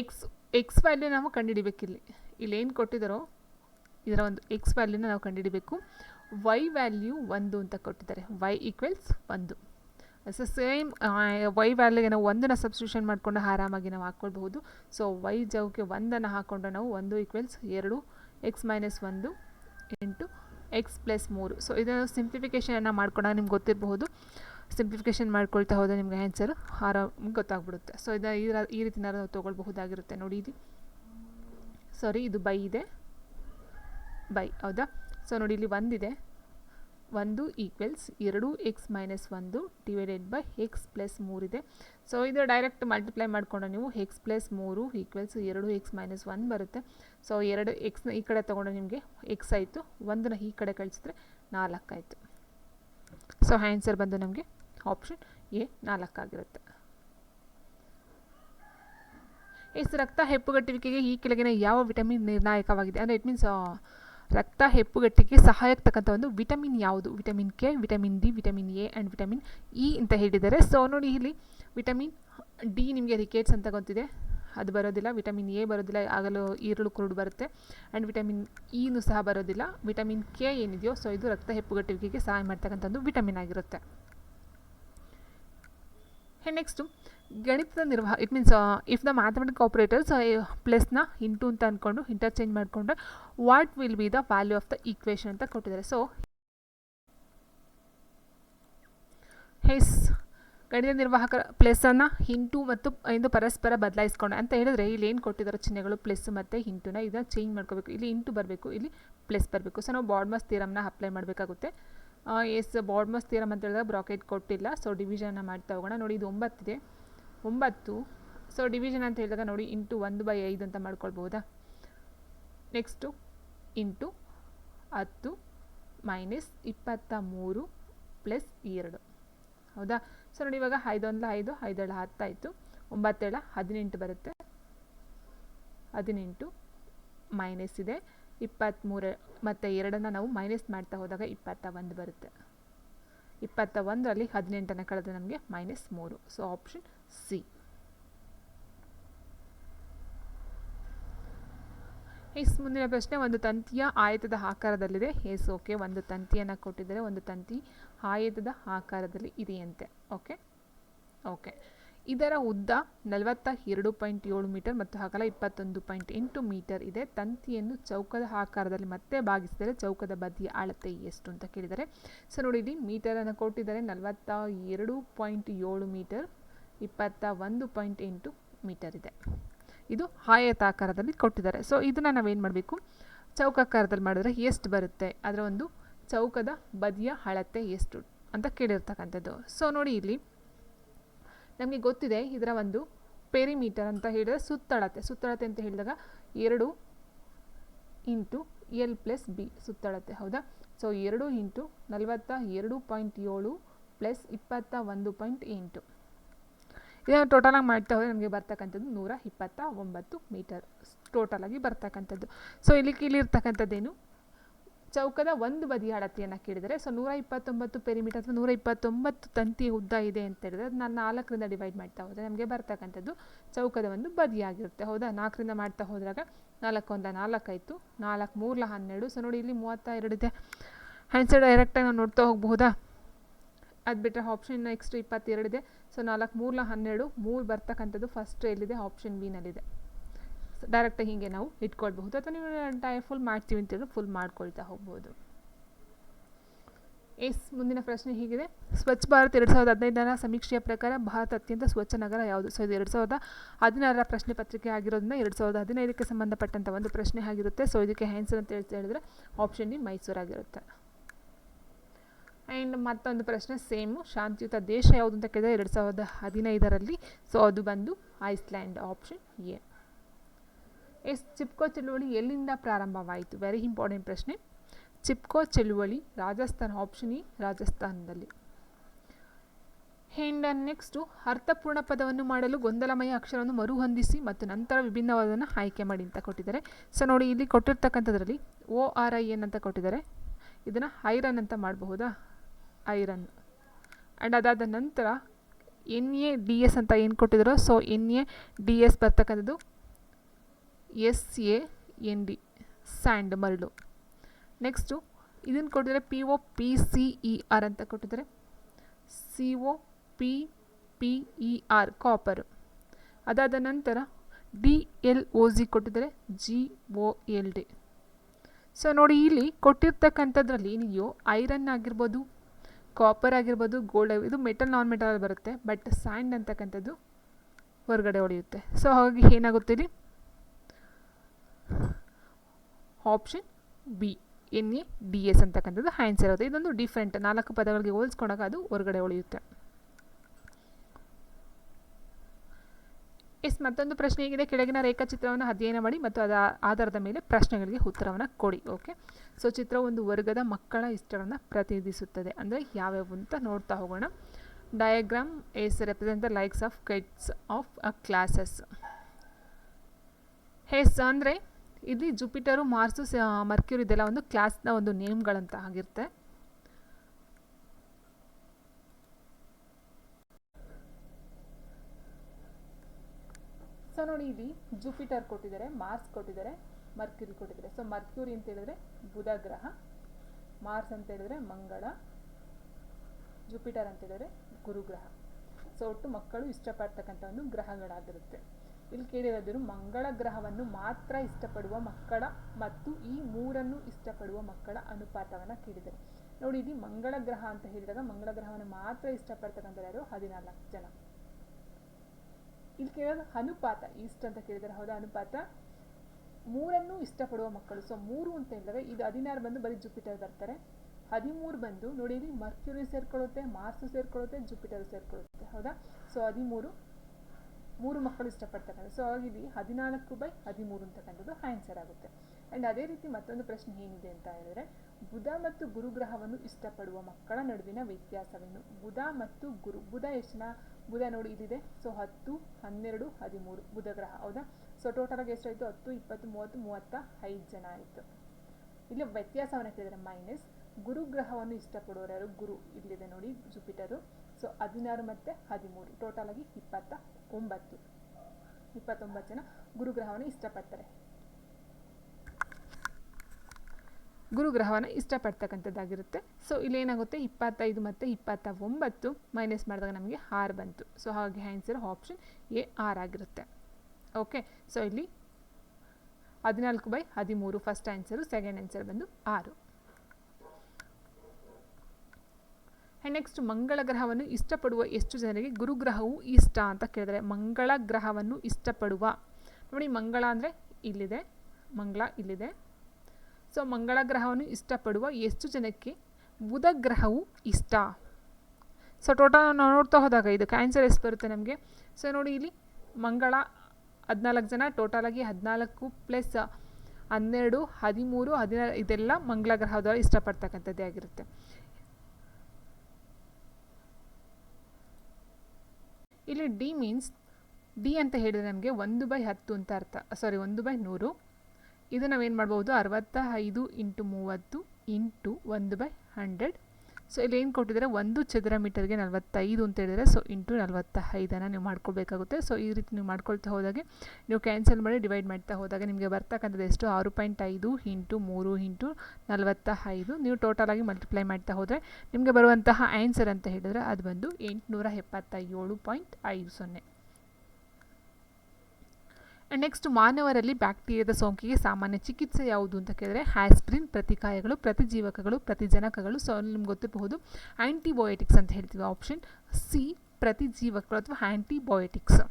ಎಕ್ಸ್ ಎಕ್ಸ್ ವ್ಯಾಲ್ಯೂ ನಾವು ಕಂಡುಹಿಡಿಬೇಕಿಲ್ಲಿ. ಇಲ್ಲಿ ಏನು ಕೊಟ್ಟಿದ್ದಾರೋ, ಇದರ ಒಂದು ಎಕ್ಸ್ ವ್ಯಾಲ್ಯೂನ ನಾವು ಕಂಡುಹಿಡಿಬೇಕು. ವೈ ವ್ಯಾಲ್ಯೂ ಒಂದು ಅಂತ ಕೊಟ್ಟಿದ್ದಾರೆ. ವೈ ಈಕ್ವೆಲ್ಸ್ ಒಂದು. ಸೊ ಸೇಮ್ ವೈ ವ್ಯಾಲ್ಯೂಗೆ ನಾವು ಒಂದನ್ನು ಸಬ್ಸ್ಟಿಟ್ಯೂಷನ್ ಮಾಡಿಕೊಂಡು ಆರಾಮಾಗಿ ನಾವು ಹಾಕ್ಕೊಳ್ಬಹುದು. ಸೊ ವೈ ಜೌಗೆ ಒಂದನ್ನು ಹಾಕ್ಕೊಂಡು ನಾವು ಒಂದು ಈಕ್ವೆಲ್ಸ್ ಎರಡು ಎಕ್ಸ್ ಮೈನಸ್ ಒಂದು ಎಂಟು ಎಕ್ಸ್ ಪ್ಲಸ್ ಮೂರು. ಸೊ ಇದನ್ನು ಸಿಂಪ್ಲಿಫಿಕೇಷನನ್ನು ಮಾಡ್ಕೊಂಡಾಗ ನಿಮ್ಗೆ ಗೊತ್ತಿರಬಹುದು. ಸಿಂಪ್ಲಿಫಿಕೇಷನ್ ಮಾಡ್ಕೊಳ್ತಾ ಹೋದರೆ ನಿಮಗೆ ಆನ್ಸರ್ ಆರಾಮ ಗೊತ್ತಾಗ್ಬಿಡುತ್ತೆ. ಸೊ ಇದು ಈ ರೀತಿ ನಾವು ತೊಗೊಳ್ಬಹುದಾಗಿರುತ್ತೆ. ನೋಡಿ ಇದು. ಸಾರಿ ಇದು ಬೈ ಇದೆ. ಬೈ ಹೌದಾ? ಸೊ ನೋಡಿ ಇಲ್ಲಿ ಒಂದಿದೆ. ಒಂದು ಈಕ್ವಲ್ಸ್ ಎರಡು ಎಕ್ಸ್ ಮೈನಸ್ ಒಂದು ಡಿವೈಡೆಡ್ ಬೈ ಎಕ್ಸ್ ಪ್ಲಸ್ ಮೂರಿದೆ ಸೊ ಇದು ಡೈರೆಕ್ಟ್ ಮಲ್ಟಿಪ್ಲೈ ಮಾಡಿಕೊಂಡು ನೀವು ಎಕ್ಸ್ ಪ್ಲಸ್ ಮೂರು ಈಕ್ವಲ್ಸ್ ಎರಡು ಎಕ್ಸ್ ಮೈನಸ್ ಒನ್ ಬರುತ್ತೆ. ಸೊ ಎರಡು ಎಕ್ಸ್ನ ಈ ಕಡೆ ತೊಗೊಂಡು ನಿಮಗೆ ಎಕ್ಸ್ ಆಯಿತು. ಒಂದನ್ನು ಈ ಕಡೆ ಕಳಿಸಿದ್ರೆ ನಾಲ್ಕಾಯಿತು ಸೊ ಆನ್ಸರ್ ಬಂದು ನಮಗೆ ಆಪ್ಷನ್ ಎ ನಾಲ್ಕಾಗಿರುತ್ತೆ ಎಸ್, ರಕ್ತ, ಹೆಪ್ಪುಗಟ್ಟುವಿಕೆಗೆ ಈ ಕೆಳಗಿನ ಯಾವ ವಿಟಮಿನ್ ನಿರ್ಣಾಯಕವಾಗಿದೆ? ಅಂದರೆ ಇಟ್ ಮೀನ್ಸ್ ರಕ್ತ ಹೆಪ್ಪುಗಟ್ಟಿಗೆ ಸಹಾಯಕತಕ್ಕಂಥ ಒಂದು ವಿಟಮಿನ್ ಯಾವುದು? Vitamin K, vitamin D, vitamin A and vitamin E ಅಂತ ಹೇಳಿದ್ದಾರೆ. ಸೊ ನೋಡಿ ಇಲ್ಲಿ ವಿಟಮಿನ್ ಡಿ ನಿಮಗೆ ರಿಕೇಟ್ಸ್ ಅಂತ ಗೊತ್ತಿದೆ. ಅದು ಬರೋದಿಲ್ಲ. ವಿಟಮಿನ್ ಎ ಬರೋದಿಲ್ಲ. ಆಗಲೂ ಈರುಳು ಕುರುಡು ಬರುತ್ತೆ. ಆ್ಯಂಡ್ ವಿಟಮಿನ್ ಇನೂ ಸಹ ಬರೋದಿಲ್ಲ. ವಿಟಮಿನ್ ಕೆ ಏನಿದೆಯೋ ಸೊ ಇದು ರಕ್ತ ಹೆಪ್ಪುಗಟ್ಟುವಿಕೆಗೆ ಸಹಾಯ ಮಾಡ್ತಕ್ಕಂಥ ಒಂದು ವಿಟಮಿನ್ ಆಗಿರುತ್ತೆ. ನೆಕ್ಸ್ಟು ಗಣಿತದ ನಿರ್ವಾಹ it means if the mathematic operators ಪ್ಲಸ್ನ into ಅಂತ ಅಂದ್ಕೊಂಡು ಇಂಟರ್ಚೇಂಜ್ ಮಾಡಿಕೊಂಡ್ರೆ what will be the value of the equation ಅಂತ ಕೊಟ್ಟಿದ್ದಾರೆ. ಸೊ ಹೆಸ್ ಗಣಿತ ನಿರ್ವಾಹಕರ ಪ್ಲಸ್ಸನ್ನು ಇಂಟು ಮತ್ತು ಇಂದು ಪರಸ್ಪರ ಬದಲಾಯಿಸ್ಕೊಂಡು ಅಂತ ಹೇಳಿದ್ರೆ ಇಲ್ಲಿ ಏನು ಕೊಟ್ಟಿದ್ದಾರೆ ಚಿಹ್ನೆಗಳು ಪ್ಲಸ್ ಮತ್ತು ಇಂಟುನ ಇದನ್ನು ಚೇಂಜ್ ಮಾಡ್ಕೋಬೇಕು. ಇಲ್ಲಿ ಇಂಟು ಬರಬೇಕು, ಇಲ್ಲಿ ಪ್ಲಸ್ ಬರಬೇಕು. ಸೊ ನಾವು ಬಾಡ್ಮಸ್ ಥಿಯರಮ್ನ ಅಪ್ಲೈ ಮಾಡಬೇಕಾಗುತ್ತೆ. ಎಸ್ ಬಾಡ್ಮಸ್ ಥಿಯರಮ್ ಅಂತ ಹೇಳಿದಾಗ ಬ್ರಾಕೆಟ್ ಕೊಟ್ಟಿಲ್ಲ. ಸೊ ಡಿವಿಷನ್ನ ಮಾಡ್ತಾ ಹೋಗೋಣ. ನೋಡಿ, ಇದು ಒಂಬತ್ತಿದೆ. ಒಂಬತ್ತು. ಸೊ ಡಿವಿಷನ್ ಅಂತ ಹೇಳಿದಾಗ ನೋಡಿ, ಇಂಟು ಒಂದು ಬೈ ಐದು ಅಂತ ಮಾಡ್ಕೊಳ್ಬೋದಾ? ನೆಕ್ಸ್ಟು ಇಂಟು ಹತ್ತು ಮೈನಸ್ ಇಪ್ಪತ್ತ ಮೂರು ಪ್ಲಸ್ ಎರಡು. ಹೌದಾ? ಸೊ ನೋಡಿ ಇವಾಗ ಐದೊಂದಲ ಐದು ಐದೇಳ ಹತ್ತಾಯಿತು ಒಂಬತ್ತೇಳ ಹದಿನೆಂಟು ಬರುತ್ತೆ. ಹದಿನೆಂಟು ಮೈನಸ್ ಇದೆ. ಇಪ್ಪತ್ತ್ಮೂರು ಮತ್ತು ಎರಡನ್ನು ನಾವು ಮೈನಸ್ ಮಾಡ್ತಾ ಹೋದಾಗ ಇಪ್ಪತ್ತ ಒಂದು ಬರುತ್ತೆ. ಇಪ್ಪತ್ತ ಒಂದರಲ್ಲಿ ಹದಿನೆಂಟನ್ನು ಕಳೆದ್ರೆ ನಮಗೆ ಮೈನಸ್ ಮೂರು. ಸೊ ಆಪ್ಷನ್ ಸಿ ಎಸ್ ಮುಂದಿನ ಪ್ರಶ್ನೆ, ಒಂದು ತಂತಿಯ ಆಯತದ ಆಕಾರದಲ್ಲಿದೆ. ಎಸ್ ಓಕೆ, ಒಂದು ತಂತಿಯನ್ನು ಕೊಟ್ಟಿದ್ದಾರೆ, ಒಂದು ತಂತಿ ಆಯತದ ಆಕಾರದಲ್ಲಿ ಇದೆಯಂತೆ. ಓಕೆ? ಓಕೆ. ಇದರ ಉದ್ದ ನಲವತ್ತ ಎರಡು ಪಾಯಿಂಟ್ ಏಳು ಮೀಟರ್ ಮತ್ತು ಅಗಲ ಇಪ್ಪತ್ತೊಂದು ಪಾಯಿಂಟ್ ಎಂಟು ಮೀಟರ್ ಇದೆ. ತಂತಿಯನ್ನು ಚೌಕದ ಆಕಾರದಲ್ಲಿ ಮತ್ತೆ ಭಾಗಿಸಿದರೆ ಚೌಕದ ಬದಿಯ ಅಳತೆ ಎಷ್ಟು ಅಂತ ಕೇಳಿದರೆ. ಸೊ, ನೋಡಿ, ಇಲ್ಲಿ ಮೀಟರನ್ನು ಕೊಟ್ಟಿದ್ದಾರೆ, ನಲವತ್ತ ಎರಡು ಪಾಯಿಂಟ್ ಏಳು ಮೀಟರ್. ಇಪ್ಪತ್ತ ಒಂದು ಪಾಯಿಂಟ್ ಎಂಟು ಮೀಟರ್ ಇದೆ. ಇದು ಆಯತಾಕಾರದಲ್ಲಿ ಕೊಟ್ಟಿದ್ದಾರೆ. ಸೊ ಇದನ್ನು ನಾವೇನು ಮಾಡಬೇಕು? ಚೌಕಾಕಾರದಲ್ಲಿ ಮಾಡಿದ್ರೆ ಎಷ್ಟು ಬರುತ್ತೆ? ಅದರ ಒಂದು ಚೌಕದ ಬದಿಯ ಅಳತೆ ಎಷ್ಟು ಅಂತ ಕೇಳಿರ್ತಕ್ಕಂಥದ್ದು. ಸೊ ನೋಡಿ ಇಲ್ಲಿ ನಮಗೆ ಗೊತ್ತಿದೆ, ಇದರ ಒಂದು ಪೆರಿಮೀಟರ್ ಅಂತ ಹೇಳಿದ್ರೆ ಸುತ್ತಳತೆ ಸುತ್ತಳತೆ ಅಂತ ಹೇಳಿದಾಗ ಎರಡು ಇಂಟು ಎಲ್ ಪ್ಲಸ್ ಬಿ ಸುತ್ತಳತೆ ಹೌದಾ? ಸೊ ಎರಡು ಇಂಟು ನಲವತ್ತ ಎರಡು ಪಾಯಿಂಟ್ ಏಳು ಪ್ಲಸ್ ಇಪ್ಪತ್ತ ಒಂದು ಪಾಯಿಂಟ್ ಎಂಟು. ಇದನ್ನು ಟೋಟಲಾಗಿ ಮಾಡ್ತಾ ಹೋದರೆ ನಮಗೆ ಬರ್ತಕ್ಕಂಥದ್ದು ನೂರ ಇಪ್ಪತ್ತ ಒಂಬತ್ತು ಮೀಟರ್ ಟೋಟಲಾಗಿ ಬರ್ತಕ್ಕಂಥದ್ದು. ಸೊ ಇಲ್ಲಿ ಇಲ್ಲಿರ್ತಕ್ಕಂಥದ್ದೇನು ಚೌಕದ ಒಂದು ಬದಿಯ ಅಳತೆಯನ್ನು ಕೇಳಿದರೆ ಸೊ ನೂರ ಇಪ್ಪತ್ತೊಂಬತ್ತು ಪೆರಿಮೀಟರ್ ಅಥವಾ ನೂರ ಇಪ್ಪತ್ತೊಂಬತ್ತು ತಂತಿ ಉದ್ದ ಇದೆ ಅಂತ ಹೇಳಿದ್ರೆ ನಾನು ನಾಲ್ಕರಿಂದ ಡಿವೈಡ್ ಮಾಡ್ತಾ ಹೋದರೆ ನಮಗೆ ಬರ್ತಕ್ಕಂಥದ್ದು ಚೌಕದ ಒಂದು ಬದಿಯಾಗಿರುತ್ತೆ. ಹೌದಾ? ನಾಲ್ಕರಿಂದ ಮಾಡ್ತಾ ಹೋದಾಗ ನಾಲ್ಕು ಒಂದ ನಾಲ್ಕಾಯಿತು ನಾಲ್ಕು ಮೂರ್ಲ ಹನ್ನೆರಡು. ಸೊ ನೋಡಿ, ಇಲ್ಲಿ ಮೂವತ್ತ ಎರಡಿದೆ ಹ್ಯಾಂಡ್ಸೈಡ್ ಡೈರೆಕ್ಟಾಗಿ ನಾವು ನೋಡ್ತಾ ಹೋಗಬಹುದಾ? ಅದು ಬಿಟ್ಟರೆ ಆಪ್ಷನ್ ನೆಕ್ಸ್ಟ್ ಇಪ್ಪತ್ತೆರಡಿದೆ. ಸೊ ನಾಲ್ಕು ಮೂರಲ ಹನ್ನೆರಡು, ಮೂರು ಬರ್ತಕ್ಕಂಥದ್ದು ಫಸ್ಟ್ ಎಲ್ಲಿದೆ ಆಪ್ಷನ್ ಬಿನಲ್ಲಿದೆ ಡೈರೆಕ್ಟಾಗಿ ಹೀಗೆ ನಾವು ಇಟ್ಕೊಳ್ಬಹುದು. ಅಥವಾ ನೀವು ಫುಲ್ ಮಾಡ್ತೀವಿ ಹೇಳಿದ್ರೆ ಫುಲ್ ಮಾಡ್ಕೊಳ್ತಾ ಹೋಗ್ಬೋದು. ಎಸ್, ಮುಂದಿನ ಪ್ರಶ್ನೆ ಹೀಗಿದೆ. ಸ್ವಚ್ಛ ಭಾರತ್ ಎರಡು ಸಾವಿರದ ಹದಿನೈದರ ಸಮೀಕ್ಷೆಯ ಪ್ರಕಾರ ಭಾರತ ಅತ್ಯಂತ ಸ್ವಚ್ಛ ನಗರ ಯಾವುದು? ಸೊ ಇದು ಎರಡು ಸಾವಿರದ ಹದಿನಾರರ ಪ್ರಶ್ನೆ ಪತ್ರಿಕೆ ಆಗಿರೋದ್ರಿಂದ ಎರಡು ಸಾವಿರದ ಹದಿನೈದಕ್ಕೆ ಸಂಬಂಧಪಟ್ಟಂಥ ಒಂದು ಪ್ರಶ್ನೆ ಆಗಿರುತ್ತೆ. ಸೊ ಇದಕ್ಕೆ ಹ್ಯಾನ್ಸರ್ ಅಂತ ಹೇಳ್ತಾ ಹೇಳಿದ್ರೆ ಆಪ್ಷನ್ ಡಿ ಮೈಸೂರಾಗಿರುತ್ತೆ. ಆ್ಯಂಡ್ ಮತ್ತೊಂದು ಪ್ರಶ್ನೆ ಸೇಮು ಶಾಂತಿಯುತ ದೇಶ ಯಾವುದು ಅಂತ ಕೇಳಿದರೆ ಎರಡು ಸಾವಿರದ ಹದಿನೈದರಲ್ಲಿ. ಸೊ ಅದು ಬಂದು Iceland option A yes, Chipko ಚಳುವಳಿ ಎಲ್ಲಿಂದ ಪ್ರಾರಂಭವಾಯಿತು? ವೆರಿ ಇಂಪಾರ್ಟೆಂಟ್ ಪ್ರಶ್ನೆ. ಚಿಪ್ಕೋ ಚಳುವಳಿ ರಾಜಸ್ಥಾನ ಆಪ್ಷನ್ ಇ ರಾಜಸ್ಥಾನದಲ್ಲಿ. ಆ್ಯಂಡ್ ನೆಕ್ಸ್ಟು ಅರ್ಥಪೂರ್ಣ ಪದವನ್ನು ಮಾಡಲು ಗೊಂದಲಮಯ ಅಕ್ಷರವನ್ನು ಮರುಹೊಂದಿಸಿ ಮತ್ತು ನಂತರ ವಿಭಿನ್ನವಾದನ್ನು ಆಯ್ಕೆ ಮಾಡಿ ಅಂತ ಕೊಟ್ಟಿದ್ದಾರೆ. ಸೊ ನೋಡಿ, ಇಲ್ಲಿ ಕೊಟ್ಟಿರ್ತಕ್ಕಂಥದ್ರಲ್ಲಿ ಓ ಆರ್ ಐ ಎನ್ ಅಂತ ಕೊಟ್ಟಿದ್ದಾರೆ. ಇದನ್ನು ಐರನ್ ಅಂತ ಮಾಡಬಹುದಾ? ಐರನ್. ಆ್ಯಂಡ್ ಅದಾದ ನಂತರ ಎನ್ ಎ ಡಿ ಎಸ್ ಅಂತ ಏನು ಕೊಟ್ಟಿದ್ರು so N A D S ಬರ್ತಕ್ಕಂಥದ್ದು S A N D sand ಮರಳು. ನೆಕ್ಸ್ಟು ಇದನ್ನು ಕೊಟ್ಟಿದ್ದಾರೆ P O P C E R ಅಂತ ಕೊಟ್ಟಿದ್ದಾರೆ. C O P P E R copper ಅದಾದ ನಂತರ ಡಿ ಎಲ್ ಒ ಜಿ ಕೊಟ್ಟಿದ್ದಾರೆ, G O L D. So ನೋಡಿ, ಇಲ್ಲಿ ಕೊಟ್ಟಿರ್ತಕ್ಕಂಥದ್ರಲ್ಲಿ ಏನಿದೆಯೋ, ಐರನ್ ಆಗಿರ್ಬೋದು ಕಾಪರ್ ಆಗಿರ್ಬೋದು ಗೋಲ್ಡ್ ಇದು ಮೆಟಲ್ ನಾನ್ ಮೆಟಲ್ ಬರುತ್ತೆ. ಬಟ್ ಸ್ಯಾಂಡ್ ಅಂತಕ್ಕಂಥದ್ದು ಹೊರಗಡೆ ಹೊಳೆಯುತ್ತೆ. ಸೊ ಹಾಗಾಗಿ ಏನಾಗುತ್ತೆ ಇಲ್ಲಿ? Option B N A D S ಅಂತಕ್ಕಂಥದ್ದು ಆನ್ಸರ್ ಇರುತ್ತೆ ಇದೊಂದು ಡಿಫ್ರೆಂಟ್ ನಾಲ್ಕು ಪದಗಳಿಗೆ ಹೋಲಿಸ್ಕೊಂಡಾಗ ಅದು ಹೊರಗಡೆ ಉಳಿಯುತ್ತೆ ಎಸ್, ಮತ್ತೊಂದು ಪ್ರಶ್ನೆ ಹೇಗಿದೆ ಕೆಳಗಿನ ರೇಖಾಚಿತ್ರವನ್ನು ಅಧ್ಯಯನ ಮಾಡಿ ಮತ್ತು ಅದರ ಆಧಾರದ ಮೇಲೆ ಪ್ರಶ್ನೆಗಳಿಗೆ ಉತ್ತರವನ್ನು ಕೊಡಿ, ಓಕೆ? ಸೊ, ಚಿತ್ರ ಒಂದು ವರ್ಗದ ಮಕ್ಕಳ ಇಷ್ಟಗಳನ್ನು ಪ್ರತಿನಿಧಿಸುತ್ತದೆ. ಅಂದರೆ ಯಾವ್ಯಾವು ಅಂತ ನೋಡ್ತಾ ಹೋಗೋಣ. Diagram, yes, represent the likes of kids of a classes. ಹೆಸ್ ಅಂದರೆ ಇಲ್ಲಿ ಜುಪಿಟರು, ಮಾರ್ಸು ಮರ್ಕ್ಯೂರ್ ಇದೆಲ್ಲ ಒಂದು ಕ್ಲಾಸ್ನ ಒಂದು ನೇಮ್ಗಳಂತ ಆಗಿರುತ್ತೆ. ಸೊ ನೋಡಿ ಇಲ್ಲಿ ಜುಪಿಟರ್ ಕೊಟ್ಟಿದ್ದಾರೆ ಮಾರ್ಸ್ ಕೊಟ್ಟಿದ್ದಾರೆ ಮರ್ಕ್ಯೂರಿ ಕೊಟ್ಟಿದ್ದಾರೆ. ಸೊ ಮರ್ಕ್ಯೂರಿ ಅಂತ ಹೇಳಿದ್ರೆ ಬುಧ ಗ್ರಹ ಮಾರ್ಸ್ ಅಂತ ಹೇಳಿದ್ರೆ ಮಂಗಳ ಜುಪಿಟರ್ ಅಂತ ಹೇಳಿದ್ರೆ ಗುರುಗ್ರಹ ಸೊ ಒಟ್ಟು ಮಕ್ಕಳು ಇಷ್ಟಪಡ್ತಕ್ಕಂಥ ಒಂದು ಗ್ರಹಗಳಾಗಿರುತ್ತೆ. ಇಲ್ಲಿ ಕೇಳಿರೋದ್ರು ಮಂಗಳ ಗ್ರಹವನ್ನು ಮಾತ್ರ ಇಷ್ಟಪಡುವ ಮಕ್ಕಳ ಮತ್ತು ಈ ಮೂರನ್ನು ಇಷ್ಟಪಡುವ ಮಕ್ಕಳ ಅನುಪಾತವನ್ನು ಕೇಳಿದ್ದಾರೆ. ನೋಡಿ ಇಲ್ಲಿ ಮಂಗಳ ಗ್ರಹ ಅಂತ ಹೇಳಿದಾಗ ಮಂಗಳ ಗ್ರಹವನ್ನು ಮಾತ್ರ ಇಷ್ಟಪಡ್ತಕ್ಕಂಥ ಯಾರು? ಹದಿನಾಲ್ಕು ಜನ. ಇಲ್ಲಿ ಕೇಳೋದು ಅನುಪಾತ ಈಸ್ಟ್ ಅಂತ ಕೇಳಿದ್ದಾರೆ. ಹೌದಾ ಅನುಪಾತ? ಮೂರನ್ನು ಇಷ್ಟಪಡುವ ಮಕ್ಕಳು. ಸೊ ಮೂರು ಅಂತ ಹೇಳಿದ್ರೆ ಇದು ಹದಿನಾರು ಬಂದು ಬರೀ ಜುಪಿಟರ್ ಬರ್ತಾರೆ. ಹದಿಮೂರು ಬಂದು ನೋಡಿ ಇಲ್ಲಿ ಮರ್ಕ್ಯೂರಿ ಸೇರ್ಕೊಳ್ಳುತ್ತೆ ಮಾರ್ಸು ಸೇರ್ಕೊಳ್ಳುತ್ತೆ ಜುಪಿಟರ್ ಸೇರ್ಕೊಳ್ಳುತ್ತೆ. ಹೌದಾ? ಸೊ ಹದಿಮೂರು. ಮೂರು ಮಕ್ಕಳು ಇಷ್ಟಪಡ್ತಕ್ಕಂಥ ಸೊ ಇಲ್ಲಿ ಹದಿನಾಲ್ಕು ಬೈ ಹದಿಮೂರು ಅಂತಕ್ಕಂಥದ್ದು ಆನ್ಸರ್ ಆಗುತ್ತೆ. ಆ್ಯಂಡ್ ಅದೇ ರೀತಿ ಮತ್ತೊಂದು ಪ್ರಶ್ನೆ ಏನಿದೆ ಅಂತ ಹೇಳಿದ್ರೆ, ಬುಧ ಮತ್ತು ಗುರುಗ್ರಹವನ್ನು ಇಷ್ಟಪಡುವ ಮಕ್ಕಳ ನಡುವಿನ ವ್ಯತ್ಯಾಸವೇನು? ಬುಧ ಮತ್ತು ಗುರು, ಬುಧ ಎಷ್ಟು ಬುಧ ನೋಡಿ ಇಲ್ಲಿದೆ ಸೊ ಹತ್ತು, ಹನ್ನೆರಡು, ಹದಿಮೂರು. ಬುಧ ಗ್ರಹ. ಹೌದಾ? ಸೊ ಟೋಟಲಾಗಿ ಎಷ್ಟಾಯಿತು? ಹತ್ತು, ಇಪ್ಪತ್ತು, ಮೂವತ್ತು, ಮೂವತ್ತ, ಐದು ಜನ ಆಯಿತು. ಇಲ್ಲಿ ವ್ಯತ್ಯಾಸವನ್ನು ಕೇಳಿದರೆ ಮೈನಸ್ ಗುರುಗ್ರಹವನ್ನು ಇಷ್ಟಪಡೋರು ಯಾರು? ಗುರು ಇಲ್ಲಿದೆ ನೋಡಿ ಜುಪಿಟರು ಸೊ ಹದಿನಾರು ಮತ್ತು ಹದಿಮೂರು. ಟೋಟಲಾಗಿ ಇಪ್ಪತ್ತ ಒಂಬತ್ತು. ಇಪ್ಪತ್ತೊಂಬತ್ತು ಜನ ಗುರುಗ್ರಹವನ್ನು ಇಷ್ಟಪಡ್ತಾರೆ. ಗುರುಗ್ರಹವನ್ನು ಇಷ್ಟಪಡ್ತಕ್ಕಂಥದ್ದಾಗಿರುತ್ತೆ. ಸೊ ಇಲ್ಲೇನಾಗುತ್ತೆ? ಇಪ್ಪತ್ತೈದು ಮತ್ತು ಇಪ್ಪತ್ತ ಒಂಬತ್ತು ಮೈನಸ್ ಮಾಡಿದಾಗ ನಮಗೆ ಆರ್ ಬಂತು. ಸೊ ಹಾಗೆ ಆನ್ಸರ್ ಆಪ್ಷನ್ ಎ ಆರ್ ಆಗಿರುತ್ತೆ. ಓಕೆ ಸೊ ಇಲ್ಲಿ ಹದಿನಾಲ್ಕು ಬೈ ಹದಿಮೂರು ಫಸ್ಟ್ ಆನ್ಸರು ಸೆಕೆಂಡ್ ಆನ್ಸರ್ ಬಂದು ಆರು. ಆ್ಯಂಡ್ ನೆಕ್ಸ್ಟ್ ಮಂಗಳ ಗ್ರಹವನ್ನು ಇಷ್ಟಪಡುವ ಎಷ್ಟು ಜನರಿಗೆ ಗುರುಗ್ರಹವು ಇಷ್ಟ ಅಂತ ಕೇಳಿದರೆ, ಮಂಗಳ ಗ್ರಹವನ್ನು ಇಷ್ಟಪಡುವ. ನೋಡಿ, ಮಂಗಳ ಅಂದರೆ ಇಲ್ಲಿದೆ, ಮಂಗಳ ಇಲ್ಲಿದೆ ಸೊ ಮಂಗಳ ಗ್ರಹವನ್ನು ಇಷ್ಟಪಡುವ ಎಷ್ಟು ಜನಕ್ಕೆ ಬುಧ ಗ್ರಹವು ಇಷ್ಟ? ಸೊ ಟೋಟಲ್ ನಾವು ನೋಡ್ತಾ ಹೋದಾಗ ಇದು ಕ್ಯಾನ್ಸರ್ ಎಷ್ಟು ಬರುತ್ತೆ ನಮಗೆ? ಸೊ ನೋಡಿ ಇಲ್ಲಿ ಮಂಗಳ ಹದಿನಾಲ್ಕು ಜನ ಟೋಟಲಾಗಿ ಹದಿನಾಲ್ಕು ಪ್ಲಸ್ ಹನ್ನೆರಡು, ಹದಿಮೂರು, ಹದಿನಾರು ಇದೆಲ್ಲ ಮಂಗಳ ಗ್ರಹದವರು ಇಷ್ಟಪಡ್ತಕ್ಕಂಥದ್ದೇ ಆಗಿರುತ್ತೆ. ಇಲ್ಲಿ ಡಿ ಮೀನ್ಸ್ ಡಿ ಅಂತ ಹೇಳಿದರೆ ನಮಗೆ ಒಂದು ಬೈ ಹತ್ತು ಅಂತ ಅರ್ಥ. ಸಾರಿ ಒಂದು ಬೈ ನೂರು. ಇದು ನಾವೇನು ಮಾಡ್ಬೋದು? ಅರವತ್ತ ಐದು ಇಂಟು ಮೂವತ್ತು ಇಂಟು ಒಂದು ಬೈ ಹಂಡ್ರೆಡ್. ಸೊ ಇಲ್ಲಿ ಏನು ಕೊಟ್ಟಿದ್ದಾರೆ? ಒಂದು ಚದರ ಮೀಟರ್ಗೆ ನಲವತ್ತೈದು ಅಂತ ಹೇಳಿದರೆ ಸೊ ಇಂಟು ನಲವತ್ತ ಐದನ್ನು ನೀವು ಮಾಡ್ಕೊಳ್ಬೇಕಾಗುತ್ತೆ. ಸೊ ಈ ರೀತಿ ನೀವು ಮಾಡ್ಕೊಳ್ತಾ ಹೋದಾಗೆ ನೀವು ಕ್ಯಾನ್ಸಲ್ ಮಾಡಿ ಡಿವೈಡ್ ಮಾಡ್ತಾ ಹೋದಾಗ ನಿಮಗೆ ಬರ್ತಕ್ಕಂಥದ್ದು ಎಷ್ಟು? ಆರು ಪಾಯಿಂಟ್ ಐದು ಇಂಟು ಮೂರು ಇಂಟು ನಲವತ್ತ ಐದು ನೀವು ಟೋಟಲಾಗಿ ಮಲ್ಟಿಪ್ಲೈ ಮಾಡ್ತಾ ಹೋದರೆ ನಿಮಗೆ ಬರುವಂತಹ ಆನ್ಸರ್ ಅಂತ ಹೇಳಿದರೆ ಅದು ಬಂದು ಎಂಟುನೂರ ಎಪ್ಪತ್ತ ಏಳು ಪಾಯಿಂಟ್ ಐದು ಸೊನ್ನೆ. ನೆಕ್ಸ್ಟ್ ಮಾನವರಲ್ಲಿ ಬ್ಯಾಕ್ಟೀರಿಯಾದ ಸೋಂಕಿಗೆ ಸಾಮಾನ್ಯ ಚಿಕಿತ್ಸೆ ಯಾವುದು ಅಂತ ಕೇಳಿದ್ರೆ ಹ್ಯಾಸ್ಪ್ರಿನ್ ಪ್ರತಿಕಾಯಗಳು, ಪ್ರತಿಜೀವಕಗಳು, ಪ್ರತಿಜನಕಗಳು. ಸೊ ನಿಮ್ಗೆ ಗೊತ್ತಿರಬಹುದು ಆ್ಯಂಟಿಬಯೋಟಿಕ್ಸ್ ಅಂತ ಹೇಳ್ತೀವಿ. ಆಪ್ಷನ್ ಸಿ ಪ್ರತಿಜೀವಕಗಳು ಅಥವಾ ಆ್ಯಂಟಿಬಯೋಟಿಕ್ಸ್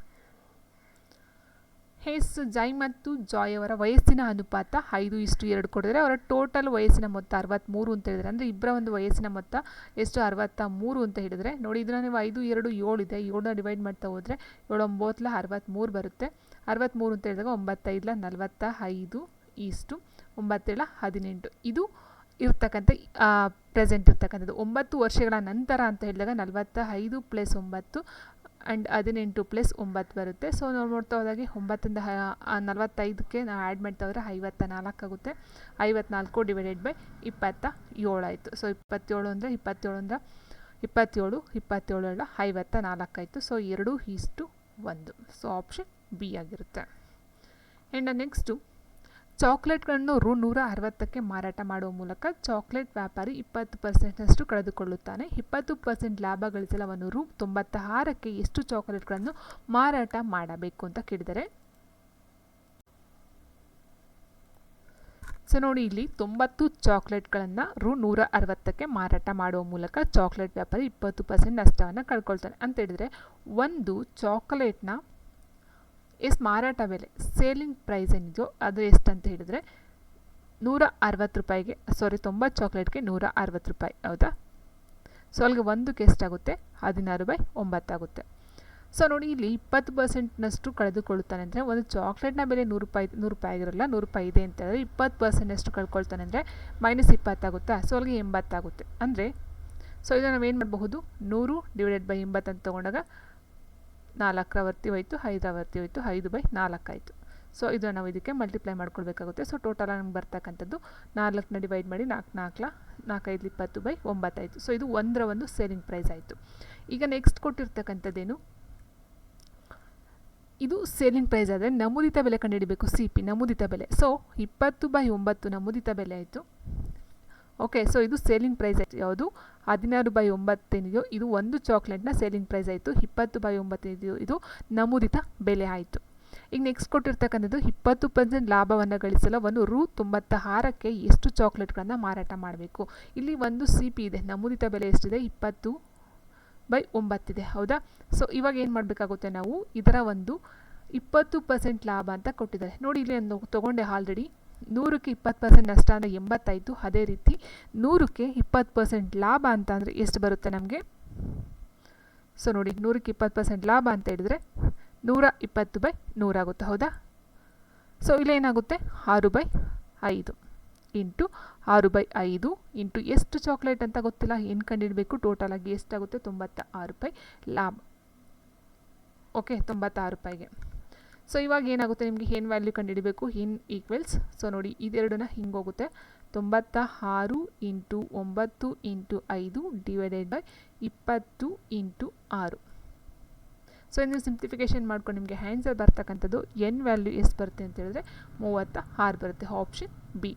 ಹೇಸ್ ಜೈ ಮತ್ತು ಜಾಯ್ ಅವರ ವಯಸ್ಸಿನ ಅನುಪಾತ ಐದು ಇಷ್ಟು ಎರಡು ಕೊಡಿದರೆ ಅವರ ಟೋಟಲ್ ವಯಸ್ಸಿನ ಮೊತ್ತ ಅರವತ್ತ್ಮೂರು ಅಂತ ಹೇಳಿದರೆ, ಅಂದರೆ ಇಬ್ಬರ ಒಂದು ವಯಸ್ಸಿನ ಮೊತ್ತ ಎಷ್ಟು? ಅರವತ್ತ ಮೂರು ಅಂತ ಹೇಳಿದರೆ. ನೋಡಿ, ಇದನ್ನು ನೀವು ಐದು, ಎರಡು, ಏಳು ಇದೆ. ಏಳನ್ನ ಡಿವೈಡ್ ಮಾಡ್ತಾ ಹೋದರೆ ಏಳು ಒಂಬತ್ತಲ ಅರವತ್ತ್ಮೂರು ಬರುತ್ತೆ. ಅರವತ್ತ್ಮೂರು ಅಂತ ಹೇಳಿದಾಗ ಒಂಬತ್ತೈದಲ ನಲವತ್ತ ಐದು ಈಸ್ಟು, ಒಂಬತ್ತೇಳ ಹದಿನೆಂಟು. ಇದು ಇರ್ತಕ್ಕಂಥ ಪ್ರೆಸೆಂಟ್ ಇರ್ತಕ್ಕಂಥದ್ದು. ಒಂಬತ್ತು ವರ್ಷಗಳ ನಂತರ ಅಂತ ಹೇಳಿದಾಗ ನಲವತ್ತ ಐದು ಪ್ಲಸ್ ಒಂಬತ್ತು ಆ್ಯಂಡ್ ಹದಿನೆಂಟು ಪ್ಲಸ್ ಒಂಬತ್ತು ಬರುತ್ತೆ. ಸೊ ನಾವು ನೋಡ್ತಾ ಹೋದಾಗೆ ಒಂಬತ್ತಿಂದ ನಲವತ್ತೈದಕ್ಕೆ ನಾವು ಆ್ಯಡ್ ಮಾಡ್ತಾ ಹೋದರೆ ಐವತ್ತ ನಾಲ್ಕು ಆಗುತ್ತೆ. ಐವತ್ನಾಲ್ಕು ಡಿವೈಡೆಡ್ ಬೈ ಇಪ್ಪತ್ತ ಏಳು ಆಯಿತು. ಸೊ ಇಪ್ಪತ್ತೇಳು ಅಂದರೆ ಇಪ್ಪತ್ತೇಳು ಅಂದರೆ ಇಪ್ಪತ್ತೇಳು ಇಪ್ಪತ್ತೇಳು ಎಲ್ಲ ಐವತ್ತ ನಾಲ್ಕು ಆಯಿತು. ಸೊ ಎರಡು ಈಸ್ಟು ಒಂದು. ಸೊ ಆಪ್ಷನ್ ಬಿ ಆಗಿರುತ್ತೆ. ಆ್ಯಂಡ್ ನೆಕ್ಸ್ಟು ಚಾಕ್ಲೇಟ್ಗಳನ್ನು ರು ನೂರ ಅರವತ್ತಕ್ಕೆ ಮಾರಾಟ ಮಾಡುವ ಮೂಲಕ ಚಾಕ್ಲೇಟ್ ವ್ಯಾಪಾರಿ ಇಪ್ಪತ್ತು ಪರ್ಸೆಂಟ್ನಷ್ಟು ಕಳೆದುಕೊಳ್ಳುತ್ತಾನೆ. ಇಪ್ಪತ್ತು ಪರ್ಸೆಂಟ್ ಲಾಭ ಗಳಿಸಲು ಅವನು ರು ತೊಂಬತ್ತಾರಕ್ಕೆ ಎಷ್ಟು ಚಾಕ್ಲೇಟ್ಗಳನ್ನು ಮಾರಾಟ ಮಾಡಬೇಕು ಅಂತ ಕೇಳಿದರೆ, ಸೊ ನೋಡಿ ಇಲ್ಲಿ ತೊಂಬತ್ತು ಚಾಕ್ಲೇಟ್ಗಳನ್ನು ರು ನೂರ ಅರವತ್ತಕ್ಕೆ ಮಾರಾಟ ಮಾಡುವ ಮೂಲಕ ಚಾಕ್ಲೇಟ್ ವ್ಯಾಪಾರಿ ಇಪ್ಪತ್ತು ಪರ್ಸೆಂಟ್ ನಷ್ಟವನ್ನು ಕಳ್ಕೊಳ್ತಾನೆ. ಅಂತ ಹೇಳಿದರೆ, ಒಂದು ಚಾಕ್ಲೇಟ್ನ ಎಷ್ಟು ಮಾರಾಟ ಬೆಲೆ, ಸೇಲಿಂಗ್ ಪ್ರೈಸ್ ಏನಿದೆಯೋ ಅದು ಎಷ್ಟು ಅಂತ ಹೇಳಿದರೆ ನೂರ ಅರವತ್ತು ರೂಪಾಯಿಗೆ ಸಾರಿ ತೊಂಬತ್ತು ಚಾಕ್ಲೇಟ್ಗೆ ನೂರ ಅರವತ್ತು ರೂಪಾಯಿ, ಹೌದಾ? ಸೊ ಅಲ್ಲಿಗೆ ಒಂದಕ್ಕೆ ಎಷ್ಟಾಗುತ್ತೆ? ಹದಿನಾರು ಬೈ ಒಂಬತ್ತಾಗುತ್ತೆ ಸೊ ನೋಡಿ ಇಲ್ಲಿ ಇಪ್ಪತ್ತು ಪರ್ಸೆಂಟ್ನಷ್ಟು ಕಳೆದುಕೊಳ್ಳುತ್ತಾನೆ ಅಂದರೆ, ಒಂದು ಚಾಕ್ಲೇಟ್ನ ಬೆಲೆ ನೂರು ರೂಪಾಯಿ ನೂರು ರೂಪಾಯಿ ಆಗಿರಲ್ಲ, ನೂರು ರೂಪಾಯಿ ಇದೆ ಅಂತ ಹೇಳಿದ್ರೆ ಇಪ್ಪತ್ತು ಪರ್ಸೆಂಟ್ನಷ್ಟು ಕಳ್ಕೊಳ್ತಾನೆ ಅಂದರೆ ಮೈನಸ್ ಇಪ್ಪತ್ತಾಗುತ್ತಾ ಸೊ ಅಲ್ಲಿಗೆ ಎಂಬತ್ತಾಗುತ್ತೆ ಅಂದರೆ ಸೊ ಇದನ್ನು ನಾವು ಏನು ಮಾಡಬಹುದು? ನೂರು ಡಿವೈಡೆಡ್ ಬೈ ಎಂಬತ್ತು ಅಂತ ತೊಗೊಂಡಾಗ ನಾಲ್ಕರ ವರ್ತಿ ಹೋಯಿತು, ಐದರ ವರ್ತಿ ಹೋಯಿತು, ಐದು ಬೈ ನಾಲ್ಕು ಆಯಿತು. ಸೊ ಇದು ನಾವು ಇದಕ್ಕೆ ಮಲ್ಟಿಪ್ಲೈ ಮಾಡ್ಕೊಳ್ಬೇಕಾಗುತ್ತೆ. ಸೊ ಟೋಟಲ್ ನಮ್ಗೆ ಬರ್ತಕ್ಕಂಥದ್ದು ನಾಲ್ಕನ್ನ ಡಿವೈಡ್ ಮಾಡಿ ನಾಲ್ಕು, ನಾಲ್ಕಲ ನಾಲ್ಕೈದು ಇಪ್ಪತ್ತು ಬೈ ಒಂಬತ್ತಾಯಿತು ಸೊ ಇದು ಒಂದರ ಒಂದು ಸೇಲಿಂಗ್ ಪ್ರೈಸ್ ಆಯಿತು. ಈಗ ನೆಕ್ಸ್ಟ್ ಕೊಟ್ಟಿರ್ತಕ್ಕಂಥದ್ದೇನು? ಇದು ಸೇಲಿಂಗ್ ಪ್ರೈಸ್ ಆದರೆ ನಮೂದಿತ ಬೆಲೆ ಕಂಡುಹಿಡಿಬೇಕು ಸಿ ಪಿ ನಮೂದಿತ ಬೆಲೆ. ಸೊ ಇಪ್ಪತ್ತು ಬೈ ಒಂಬತ್ತು ನಮೂದಿತ ಬೆಲೆ ಆಯಿತು. ಓಕೆ ಸೊ ಇದು ಸೇಲಿಂಗ್ ಪ್ರೈಸ್ ಆಯಿತು. ಯಾವುದು? ಹದಿನಾರು ಬೈ ಒಂಬತ್ತೇನಿದೆಯೋ, ಇದು ಒಂದು ಚಾಕ್ಲೇಟ್ನ ಸೇಲಿಂಗ್ ಪ್ರೈಸ್ ಆಯಿತು. ಇಪ್ಪತ್ತು ಬೈ ಒಂಬತ್ತೇನಿದೆಯೋ, ಇದು ನಮೂದಿತ ಬೆಲೆ ಆಯಿತು. ಈಗ ನೆಕ್ಸ್ಟ್ ಕೊಟ್ಟಿರ್ತಕ್ಕಂಥದ್ದು ಇಪ್ಪತ್ತು ಪರ್ಸೆಂಟ್ ಲಾಭವನ್ನು ಗಳಿಸಲು ಒಂದು ರು ತೊಂಬತ್ತ ಆರಕ್ಕೆ ಎಷ್ಟು ಚಾಕ್ಲೇಟ್ಗಳನ್ನು ಮಾರಾಟ ಮಾಡಬೇಕು? ಇಲ್ಲಿ ಒಂದು ಸಿ ಪಿ ಇದೆ. ನಮೂದಿತ ಬೆಲೆ ಎಷ್ಟಿದೆ? ಇಪ್ಪತ್ತು ಬೈ ಒಂಬತ್ತಿದೆ. ಹೌದಾ? ಸೊ ಇವಾಗ ಏನು ಮಾಡಬೇಕಾಗುತ್ತೆ ನಾವು? ಇದರ ಒಂದು ಇಪ್ಪತ್ತು ಪರ್ಸೆಂಟ್ ಲಾಭ ಅಂತ ಕೊಟ್ಟಿದ್ದಾರೆ. ನೋಡಿ, ಇಲ್ಲಿ ಒಂದು ತೊಗೊಂಡೆ ಆಲ್ರೆಡಿ ನೂರಕ್ಕೆ ಇಪ್ಪತ್ತು ಪರ್ಸೆಂಟ್ ನಷ್ಟ ಅಂದರೆ ಎಂಬತ್ತಾಯಿತು ಅದೇ ರೀತಿ ನೂರಕ್ಕೆ ಇಪ್ಪತ್ತು ಪರ್ಸೆಂಟ್ ಲಾಭ ಅಂತ ಅಂದರೆ ಎಷ್ಟು ಬರುತ್ತೆ ನಮಗೆ? ಸೊ ನೋಡಿ, ನೂರಕ್ಕೆ ಇಪ್ಪತ್ತು ಪರ್ಸೆಂಟ್ ಲಾಭ ಅಂತ ಹೇಳಿದರೆ ನೂರ ಇಪ್ಪತ್ತು ಬೈ ನೂರಾಗುತ್ತೆ ಹೌದಾ? ಸೊ ಇಲ್ಲೇನಾಗುತ್ತೆ ಆರು ಬೈ ಐದು ಇಂಟು ಆರು ಬೈ ಐದು ಇಂಟು ಎಷ್ಟು ಚಾಕ್ಲೇಟ್ ಅಂತ ಗೊತ್ತಿಲ್ಲ, ಏನು ಕಂಡುಹಿಡಬೇಕು ಟೋಟಲಾಗಿ ಎಷ್ಟಾಗುತ್ತೆ? ತೊಂಬತ್ತ ಆರು ರೂಪಾಯಿ ಲಾಭ. ಓಕೆ ತೊಂಬತ್ತಾರು ರೂಪಾಯಿಗೆ ಸೊ ಇವಾಗ ಏನಾಗುತ್ತೆ? ನಿಮಗೆ ಏನು ವ್ಯಾಲ್ಯೂ ಕಂಡುಹಿಡಬೇಕು? ಇನ್ ಈಕ್ವಲ್ಸ್ ಸೊ ನೋಡಿ, ಇದೆರಡನ್ನ ಹಿಂಗೆ ಹೋಗುತ್ತೆ. ತೊಂಬತ್ತ ಆರು ಇಂಟು ಒಂಬತ್ತು ಇಂಟು ಐದು ಡಿವೈಡೆಡ್ ಬೈ ಇಪ್ಪತ್ತು ಇಂಟು ಆರು. ಸೊ ನೀವು ಸಿಂಪ್ಲಿಫಿಕೇಷನ್ ಮಾಡ್ಕೊಂಡು ನಿಮಗೆ ಆನ್ಸರ್ ಬರ್ತಕ್ಕಂಥದ್ದು ಎನ್ ವ್ಯಾಲ್ಯೂ ಎಷ್ಟು ಬರುತ್ತೆ ಅಂತ ಹೇಳಿದ್ರೆ ಮೂವತ್ತ ಆರು ಬರುತ್ತೆ ಆಪ್ಷನ್ ಬಿ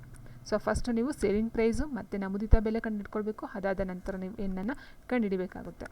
ಸೊ ಫಸ್ಟ್ ನೀವು ಸೇಲಿಂಗ್ ಪ್ರೈಸು ಮತ್ತು ನಮೂದಿತ ಬೆಲೆ ಕಂಡುಹಿಡ್ಕೊಳ್ಬೇಕು. ಅದಾದ ನಂತರ ನೀವು ಎನ್ನನ್ನು ಕಂಡುಹಿಡಿಬೇಕಾಗುತ್ತೆ.